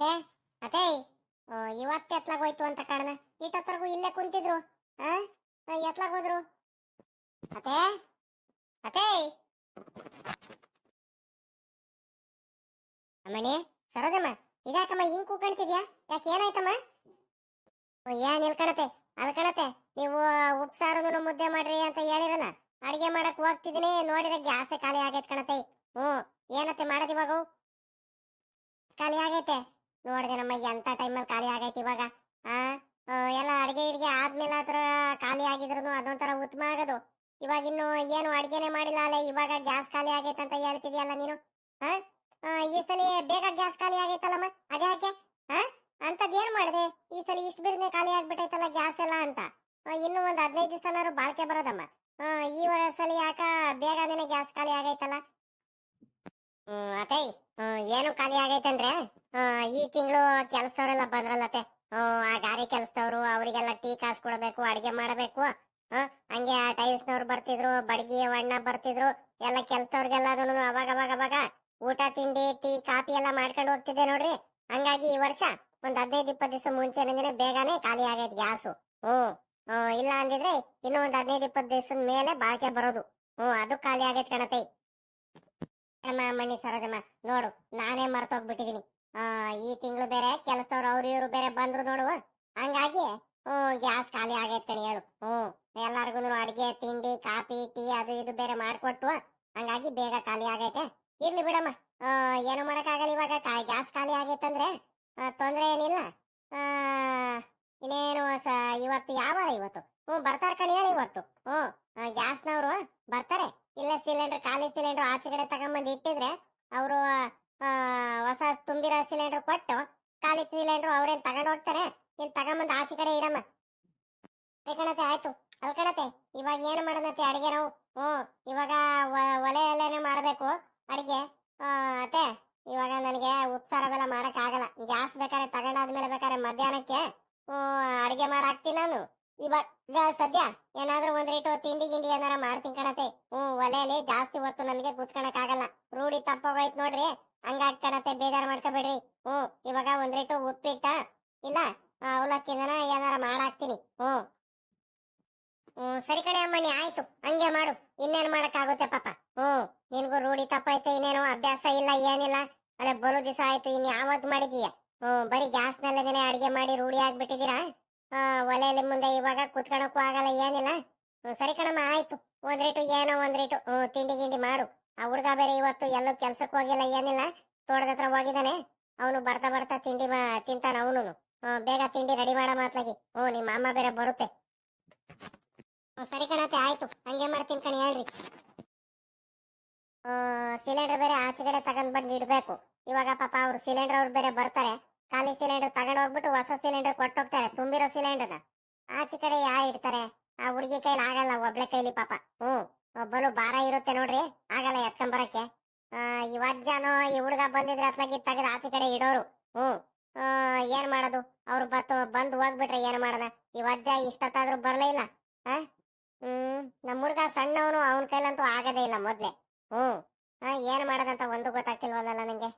ಅತ್ತೆ ಅತ್ತೆ ಇವತ್ತು ಎತ್ಲಾಗ ಹೋಯ್ತು ಅಂತ ಕಾರಣ ಇಟ್ಟೊತ್ತರ್ಗು ಇಲ್ಲೇ ಕುಂತಿದ್ರು. ಆ? ಎತ್ಲಾಗ ಹೋದ್ರು? ಅತ್ತೆ ಅತ್ತೆ ಅಮ್ಮಣಿ, ಸರೋಜಮ್ಮ ಇದಾಕಮ್ಮ ಹಿಂಗ್ ಕೂಕಣ್ತಿದ್ಯಾ ಯಾಕೆ ಏನಾಯ್ತಮ್ಮ? ಏನ್ ಇಲ್ಕಣತೆ ಅಲ್ಕಣತೆ ನೀವು ಉಪ್ಸಾರನು ಮುದ್ದೆ ಮಾಡ್ರಿ ಅಂತ ಹೇಳಿರಲ್ಲ, ಅಡಿಗೆ ಮಾಡಕ್ ಹೋಗ್ತಿದೀನಿ ನೋಡಿದ್ರೆ ಗ್ಯಾಸೇ ಖಾಲಿ ಆಗೈತ್ ಕಣತೆ ಹ್ಮ್ ಏನತ್ತೆ ಮಾಡದಿವಾಗ ಖಾಲಿ ಆಗೈತೆ. ನೋಡಿದೆ ನಮ್ಮ ಎಂತ ಟೈಮಲ್ಲಿ ಖಾಲಿ ಆಗೈತಿ ಇವಾಗ ಆ? ಎಲ್ಲ ಅಡಿಗೆ ಇಡಿಗೆ ಆದ್ಮೇಲೆ ಆತರ ಖಾಲಿ ಆಗಿದ್ರು ಅದೊಂಥರ ಉತ್ತಮ ಆಗೋದು. ಇವಾಗ ಇನ್ನು ಏನು ಅಡಿಗೆನೆ ಮಾಡಿಲ್ಲ ಅಲ್ಲ ಇವಾಗ ಗ್ಯಾಸ್ ಖಾಲಿ ಆಗೈತೆ ಅಂತ ಹೇಳ್ತಿದ್ಯಲ್ಲ ನೀನು ಆ, ಈ ಸಲ ಬೇಗ ಗ್ಯಾಸ್ ಖಾಲಿ ಆಗೈತಲ್ಲಮ್ಮ ಅದ್ಯಾಕೆ? ಅಂತದ್ ಏನ್ ಮಾಡಿದೆ? ಈ ಸಲ ಇಷ್ಟು ಬಿರ್ನೆ ಖಾಲಿ ಆಗ್ಬಿಟ್ಟೈತಲ್ಲ ಗ್ಯಾಸ್ ಎಲ್ಲ ಅಂತ. ಇನ್ನು ಒಂದ್ ಹದಿನೈದು ದಿವಸನಾರು ಬಾಳ್ಕೆ ಬರೋದಮ್ಮ. ಈ ಸಲ ಯಾಕ ಬೇಗನೆ ಗ್ಯಾಸ್ ಖಾಲಿ ಆಗೈತಲ್ಲ? ಹ್ಮ್ ಅತೈ ಏನು ಖಾಲಿ ಆಗೈತಂದ್ರೆ? ಈ ತಿಂಗಳು ಕೆಲಸದವರೆಲ್ಲ ಬಂದ್ರಲ್ಲತೆ ಹ್ಮ್, ಆ ಗಾರಿ ಕೆಲಸದವರು ಅವರಿಗೆಲ್ಲ ಟೀ ಕಾಸು ಕೊಡಬೇಕು ಅಡಿಗೆ ಮಾಡಬೇಕು. ಹಂಗೆ ಆ ಟೈಲ್ಸ್ನವ್ರು ಬರ್ತಿದ್ರು ಬಡಗಿ ಅಣ್ಣ ಬರ್ತಿದ್ರು ಎಲ್ಲ ಕೆಲಸದವ್ರಿಗೆಲ್ಲ ಅದನ್ನು ಅವಾಗ ಅವಾಗ ಅವಾಗ ಊಟ ತಿಂಡಿ ಟೀ ಕಾಫಿ ಎಲ್ಲ ಮಾಡ್ಕೊಂಡು ಹೋಗ್ತಿದ್ದೆ ನೋಡ್ರಿ. ಹಂಗಾಗಿ ಈ ವರ್ಷ ಒಂದ್ ಹದಿನೈದು ಇಪ್ಪತ್ತು ದಿವಸ ಮುಂಚೆನೇ ಬೇಗನೆ ಖಾಲಿ ಆಗೈತೆ ಗ್ಯಾಸು. ಹ್ಮ್ ಇಲ್ಲ ಅಂದಿದ್ರೆ ಇನ್ನೂ ಒಂದ್ ಹದಿನೈದು ಇಪ್ಪತ್ತು ದಿವಸದ ಮೇಲೆ ಬಾಳಿಕೆ ಬರೋದು. ಹ್ಮ್ ಅದು ಖಾಲಿ ಆಗೈತೆ ಕಣತೈ. ಮಣಿ ಸರೋಜಮ್ಮ ನೋಡು ನಾನೇ ಮರ್ತೋಗ್ಬಿಟ್ಟಿದೀನಿ. ಈ ತಿಂಗಳು ಬೇರೆ ಕೆಲಸದವ್ರು, ಅವ್ರು ಇವ್ರು ಬೇರೆ ಬಂದ್ರು ನೋಡುವ ಹಂಗಾಗಿ ಹ್ಮ್ ಗ್ಯಾಸ್ ಖಾಲಿ ಆಗೈತೆ ಕಣಿ ಹೇಳು. ಹ್ಮ್ ಎಲ್ಲಾರ್ಗು ಅಡಿಗೆ, ತಿಂಡಿ, ಕಾಫಿ, ಟೀ, ಅದು ಇದು ಬೇರೆ ಮಾಡ್ಕೊಟ್ಟು, ಹಂಗಾಗಿ ಬೇಗ ಖಾಲಿ ಆಗೈತೆ. ಇರ್ಲಿ ಬಿಡಮ್ಮ. ಏನು ಮಾಡಕ್ಕಾಗಲ್ಲ ಇವಾಗ. ಗ್ಯಾಸ್ ಖಾಲಿ ಆಗೈತಂದ್ರೆ ತೊಂದರೆ ಏನಿಲ್ಲ. ಇನ್ನೇನು ಇವತ್ತು ಯಾವಾಗ ಇವತ್ತು? ಹ್ಮ್ ಬರ್ತಾರ ಕಣಿ ಹೇಳಿ ಇವತ್ತು. ಹ್ಮ್ ಗ್ಯಾಸ್ನವ್ರು ಬರ್ತಾರೆ. ಇಲ್ಲ ಸಿಲಿಂಡರ್, ಖಾಲಿ ಸಿಲಿಂಡರ್ ಆಚೆ ಕಡೆ ತಗೊಂಬಂದು ಇಟ್ಟಿದ್ರೆ, ಅವರು ಹೊಸ ತುಂಬಿರೋ ಸಿಲಿಂಡರ್ ಕೊಟ್ಟು ಖಾಲಿ ಸಿಲಿಂಡರ್ ಅವ್ರೇನು ತಗೊಂಡ್ ಹೋಗ್ತಾರೆ? ಇಲ್ಲಿ ತಗೊಂಬಂದು ಆಚೆ ಕಡೆ ಇಡಮ್ಮ ಕಣತೆ, ಆಯ್ತು. ಅಲ್ ಕಣತೆ, ಇವಾಗ ಏನು ಮಾಡೋಣತೆ ಅಡಿಗೆ ನಾವು? ಹ್ಞೂ, ಇವಾಗ ಒಲೆಯಲ್ಲೇನೆ ಮಾಡಬೇಕು ಅಡಿಗೆ. ಅತ್ತೆ, ಇವಾಗ ನನಗೆ ಉಪ್ಸಾರ ಬೆಲ್ಲ ಮಾಡೋಕ್ಕಾಗಲ್ಲ ಗ್ಯಾಸ್ ಬೇಕಾದ್ರೆ ತಗೊಂಡಾದ್ಮೇಲೆ ಬೇಕಾದ್ರೆ ಮಧ್ಯಾಹ್ನಕ್ಕೆ ಅಡಿಗೆ ಮಾಡಾಕ್ತೀನಿ ನಾನು. ಇವಾಗ ಸದ್ಯ ಏನಾದರೂ ಒಂದ್ ರೀಟು ತಿಂಡಿ ಗಿಂಡಿ ಏನಾರ ಮಾಡ್ತೀನಿ ಕಣತೆ. ಹ್ಞೂ ಒಲೆಯಲ್ಲಿ ಜಾಸ್ತಿ ಹೊತ್ತು ನನಗೆ ಕೂತ್ಕೊಳಕ್ಕಾಗಲ್ಲ ರೂಢಿ ತಪ್ಪೋಗೋಯ್ತು ನೋಡ್ರಿ. ಹಂಗಾಗಿ ಬೇಜಾರು ಮಾಡ್ಕೋಬೇಡ್ರಿ. ಹ್ಮ್ ಇವಾಗ ಒಂದ್ ರೇಟು ಉಪ್ಪಿಟ್ಟ ಇಲ್ಲ ಅವಲಕ್ಕಿಂದನ ಏನಾರ ಮಾಡಾಕ್ತೀನಿ. ಹ್ಞೂ. ಹ್ಞೂ ಸರಿ ಕಡೆ ಅಮ್ಮಣ್ಣಿ ಆಯ್ತು ಹಂಗೆ ಮಾಡು ಇನ್ನೇನು ಮಾಡೋಕ್ಕಾಗುತ್ತೆ ಪಾಪ. ಹ್ಞೂ ನಿನಗೂ ರೂಢಿ ತಪ್ಪಾಯ್ತು ಇನ್ನೇನು ಅಭ್ಯಾಸ ಇಲ್ಲ ಏನಿಲ್ಲ. ಅಲ್ಲ ಬರೋ ದಿವಸ ಆಯ್ತು ಇನ್ನು ಯಾವತ್ ಮಾಡಿದೀಯ? ಹ್ಞೂ ಬರೀ ಗ್ಯಾಸ್ ಅಡುಗೆ ಮಾಡಿ ರೂಢಿ ಆಗ್ಬಿಟ್ಟಿದೀರಾ ಆ, ಒಲೆಯಲ್ಲಿ ಮುಂದೆ ಇವಾಗ ಕುತ್ಕೊಳಕ್ಕೂ ಆಗಲ್ಲ ಏನಿಲ್ಲ. ಹ್ಞೂ ಸರಿ ಕಣಮ್ಮ ಆಯ್ತು ಒಂದ್ ರೇಟು ಏನೋ ಒಂದ್ ರೇಟು ಹ್ಞೂ ತಿಂಡಿ ಗಿಂಡಿ ಮಾಡು. ಆ ಹುಡುಗ ಬೇರೆ ಇವತ್ತು ಎಲ್ಲೂ ಕೆಲ್ಸಕ್ಕೆ ಹೋಗಿಲ್ಲ, ಏನಿಲ್ಲ, ತೋಟದ ಹತ್ರ ಹೋಗಿದ್ದಾನೆ. ಅವನು ಬರ್ತಾ ಬರ್ತಾ ತಿಂಡಿ ಮಾ, ತಿಂತಾನ ಅವನು ಬೇಗ ತಿಂಡಿ ರೆಡಿ ಮಾಡ ಮಾತ್ಲಾಗಿ. ಹ್ಞೂ, ನಿಮ್ಮ ಅಮ್ಮ ಬೇರೆ ಬರುತ್ತೆ. ಸರಿ ಕಣತೆ, ಆಯ್ತು. ಹಂಗೆ ಮಾಡ್ತೀನಿ ಕಣಿ, ಹೇಳ್ರಿ. ಸಿಲಿಂಡರ್ ಬೇರೆ ಆಚೆಗಡೆ ತಗೊಂಡ್ ಬಂದು ಇಡ್ಬೇಕು. ಇವಾಗ ಪಾಪ ಅವ್ರು ಸಿಲಿಂಡರ್ ಅವ್ರು ಬೇರೆ ಬರ್ತಾರೆ. ಖಾಲಿ ಸಿಲಿಂಡರ್ ತಗೊಂಡ್ ಹೋಗ್ಬಿಟ್ಟು ಹೊಸ ಸಿಲಿಂಡರ್ ಕೊಟ್ಟೋಗ್ತಾರೆ, ತುಂಬಿರೋ ಸಿಲಿಂಡರ್ನ ಆಚೆ ಕಡೆ ಯಾ ಇಡ್ತಾರೆ? ಆ ಹುಡುಗಿ ಕೈಲಿ ಆಗಲ್ಲ, ಒಬ್ಳೆ ಕೈಲಿ ಪಾಪ. ಹ್ಮ್ ಒಬ್ಬನು ಭಾರ ಇರುತ್ತೆ ನೋಡ್ರಿ. ಆಗಲ್ಲ ಎತ್ಕೊಂಡ್ ಬರಕ್ಕೆ. ಆ, ಈ ಹುಡುಗ ಬಂದಿದ್ರೆ ಅತ್ಲಾಗಿ ತೆಗೆದು ಆಚೆ ಕಡೆ ಇಡೋರು. ಹ್ಮ್. ಏನ್ ಮಾಡೋದು? ಅವ್ರು ಬತ್ತು ಬಂದು ಹೋಗ್ಬಿಟ್ರೆ ಏನ್ ಈ ವಜ್ಜ ಇಷ್ಟತ್ತಾದ್ರೂ ಬರ್ಲೇ ಇಲ್ಲ. ಆ? ಹ್ಮ್. ನಮ್ಮ ಹುಡುಗ ಸಣ್ಣವನು ಅವನ ಕೈಲಂತೂ ಆಗದೇ ಇಲ್ಲ ಮೊದ್ಲೆ. ಹ್ಮ್. ಏನ್ ಮಾಡೋದಂತ ಒಂದು ಗೊತ್ತಾಗ್ತಿಲ್ವಲ್ಲ ನಂಗೆ?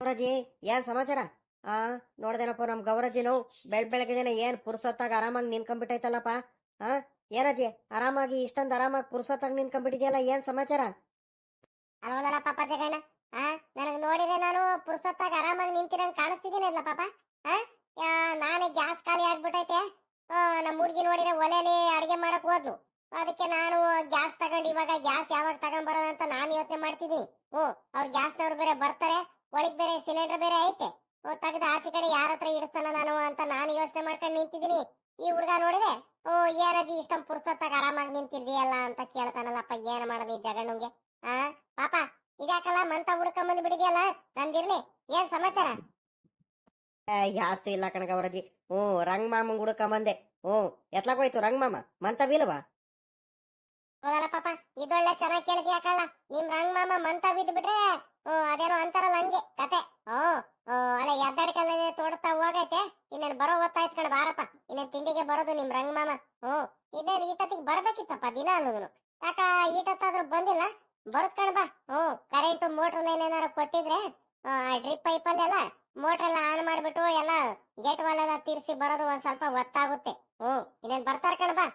ಗೌರಜಿ ಏನ್ ಸಮಾಚಾರ? ಆ ನೋಡ್ದೇನಪ್ಪ ನಮ್ ಗೌರಜಿನು ಬೆಳ್ ಬೆಳಗ್ಗೆ ಏನ್ ಪುರ್ಸೊತ್ತಾಗ ಆರಾಮಾಗಿ ನಿನ್ಕೊಂಡ್ಬಿಟ್ಟೈತಲ್ಲಪ್ಪ ಆ? ಏನಜ್ಜಿ ಆರಾಮಾಗಿ ಇಷ್ಟೊಂದು ಆರಾಮಾಗಿ ಪುರ್ಸೊತ್ತಾಗ ನಿನ್ಕೊಂಡ್ಬಿಟ್ಟಿದ್ಯಲ್ಲ ಏನ್ ಸಮಾಚಾರ? ಅಲ್ವಲ್ಲ ಪಾಪ ಜಗಣ್ಣ ಆ ನನಗ್ ನೋಡಿದ್ರೆ ನಾನು ಪುರ್ಸೊತ್ತಾಗ ಆರಾಮಾಗಿ ನಿಂತಿರಂಗ್ ಕಾಣಿಸ್ತಿದ್ದೀನಲ್ಲ ಪಾಪ ಆ? ನಾನೇ ಗ್ಯಾಸ್ ಖಾಲಿ ಆಗ್ಬಿಟ್ಟೈತೆ. ಆ, ನಮ್ ಹುಡ್ಗಿ ನೋಡಿದ್ರೆ ಒಲೆಯಲ್ಲಿ ಅಡಿಗೆ ಮಾಡಕ್ ಹೋದ್ಲು. ಅದಕ್ಕೆ ನಾನು ಗ್ಯಾಸ್ ತಗೊಂಡು ಇವಾಗ ಗ್ಯಾಸ್ ಯಾವಾಗ ತಗೊಂಡ್ ಬರೋದಂತ ನಾನು ಯೋಚನೆ ಮಾಡ್ತಿದ್ದೀನಿ ಹ್ಞೂ ಅವ್ರ ಗ್ಯಾಸ್ನವ್ರು ಬೇರೆ ಬರ್ತಾರೆ ಒಳಗ್ ಬೇರೆ ಸಿಲಿಂಡರ್ ಬೇರೆ ಐತೆ. ತೆಗೆದು ಆಚೆ ಕಡೆ ಯಾರ ಹತ್ರ ನಾನು ಅಂತ ನಾನು ಯೋಚನೆ ಮಾಡ್ಕೊಂಡು ನಿಂತಿದ್ದೀನಿ ಈ ಹುಡುಗ ನೋಡಿದ್ರೆ ಓ ಏನದಿ ಇಷ್ಟೊಂದು ಪುರ್ಸೊತ್ತಾಗ ನಿಂತಿದ್ದೀಯಲ್ಲ ಅಂತ ಕೇಳ್ತಾನಲ್ಲಪ್ಪ ಏನ್ ಮಾಡದಿ ಜಗಣ್ಣಂಗೆ? ಆ? ಪಾಪ ಇದ್ಯಾಕಲ್ಲ ಮಂತ ಹುಡ್ಕೊಂಡ್ ಬಂದ್ ಬಿಡಿದ್ಯಲ್ಲ? ನಂದಿರ್ಲಿ ಏನ್ ಸಮಾಚಾರ? ಯಾತು ಇಲ್ಲ ಕಣ ಗೌರಜಿ ಹ್ಞೂ ರಂಗ್ ಮಾಮಂಗ್ ಬಂದೆ ಹ್ಞೂ ಎತ್ಲಾಕ್ ಹೋಯ್ತು ರಂಗ್ ಮಾಮ ಮಂತ ಬೀಲ್ವಾ ಹೌದಲ್ಲ ಪಾಪ ಇದೊಳ್ಳೆ ಚೆನ್ನಾಗ್ ಕೇಳಿದ್ಯಾ ಯಾಕಲ್ಲ ನಿಮ್ ರಂಗ್ ಮಾಮ ಮಂತ ಬಿದ್ದು ಬಿಟ್ರೆ ಹ್ಮ್ ಅದೇನೋ ಅಂತಾರಲ್ಲ ಹಂಗೆ ಕತೆ. ಓ ಅಲ್ಲ ಎದ್ದಾಡ್ಕಲ್ಲ ತೋಡ್ತಾ ಹೋಗೈತೆ. ಇನ್ನೇನ್ ಬರೋ ಹೊತ್ತಾಯ್ತು ಕಣ ಬಾರಪ್ಪ. ಇನ್ನೇನ್ ತಿಂಡಿಗೆ ಬರೋದು ನಿಮ್ ರಂಗ್ ಮಾಮ ಇದೇನ್ ಈಟತ್ತಿಗೆ ಬರ್ಬೇಕಿತ್ತಪ್ಪ ದಿನ ಅನ್ನೋದು ಯಾಕ ಬಂದಿಲ್ಲ? ಬರುತ್ ಕಣ ಬಾ. ಕರೆಂಟ್ ಮೋಟರ್ ಲೈನ್ ಏನಾರ ಕೊಟ್ಟಿದ್ರೆ ಡ್ರಿಪ್ ಪೈಪಲ್ಲೆಲ್ಲ ಮೋಟರ್ ಎಲ್ಲ ಆನ್ ಮಾಡ್ಬಿಟ್ಟು ಎಲ್ಲ ಗೇಟ್ ವಾಲ್ ಎಲ್ಲ ತೀರ್ಸಿ ಬರೋದು ಒಂದ್ ಸ್ವಲ್ಪ ಒತ್ತಾಗುತ್ತೆ ಹ್ಮ್ ಇನ್ನೇನ್ ಬರ್ತಾರ ಕಣ ಬಾ.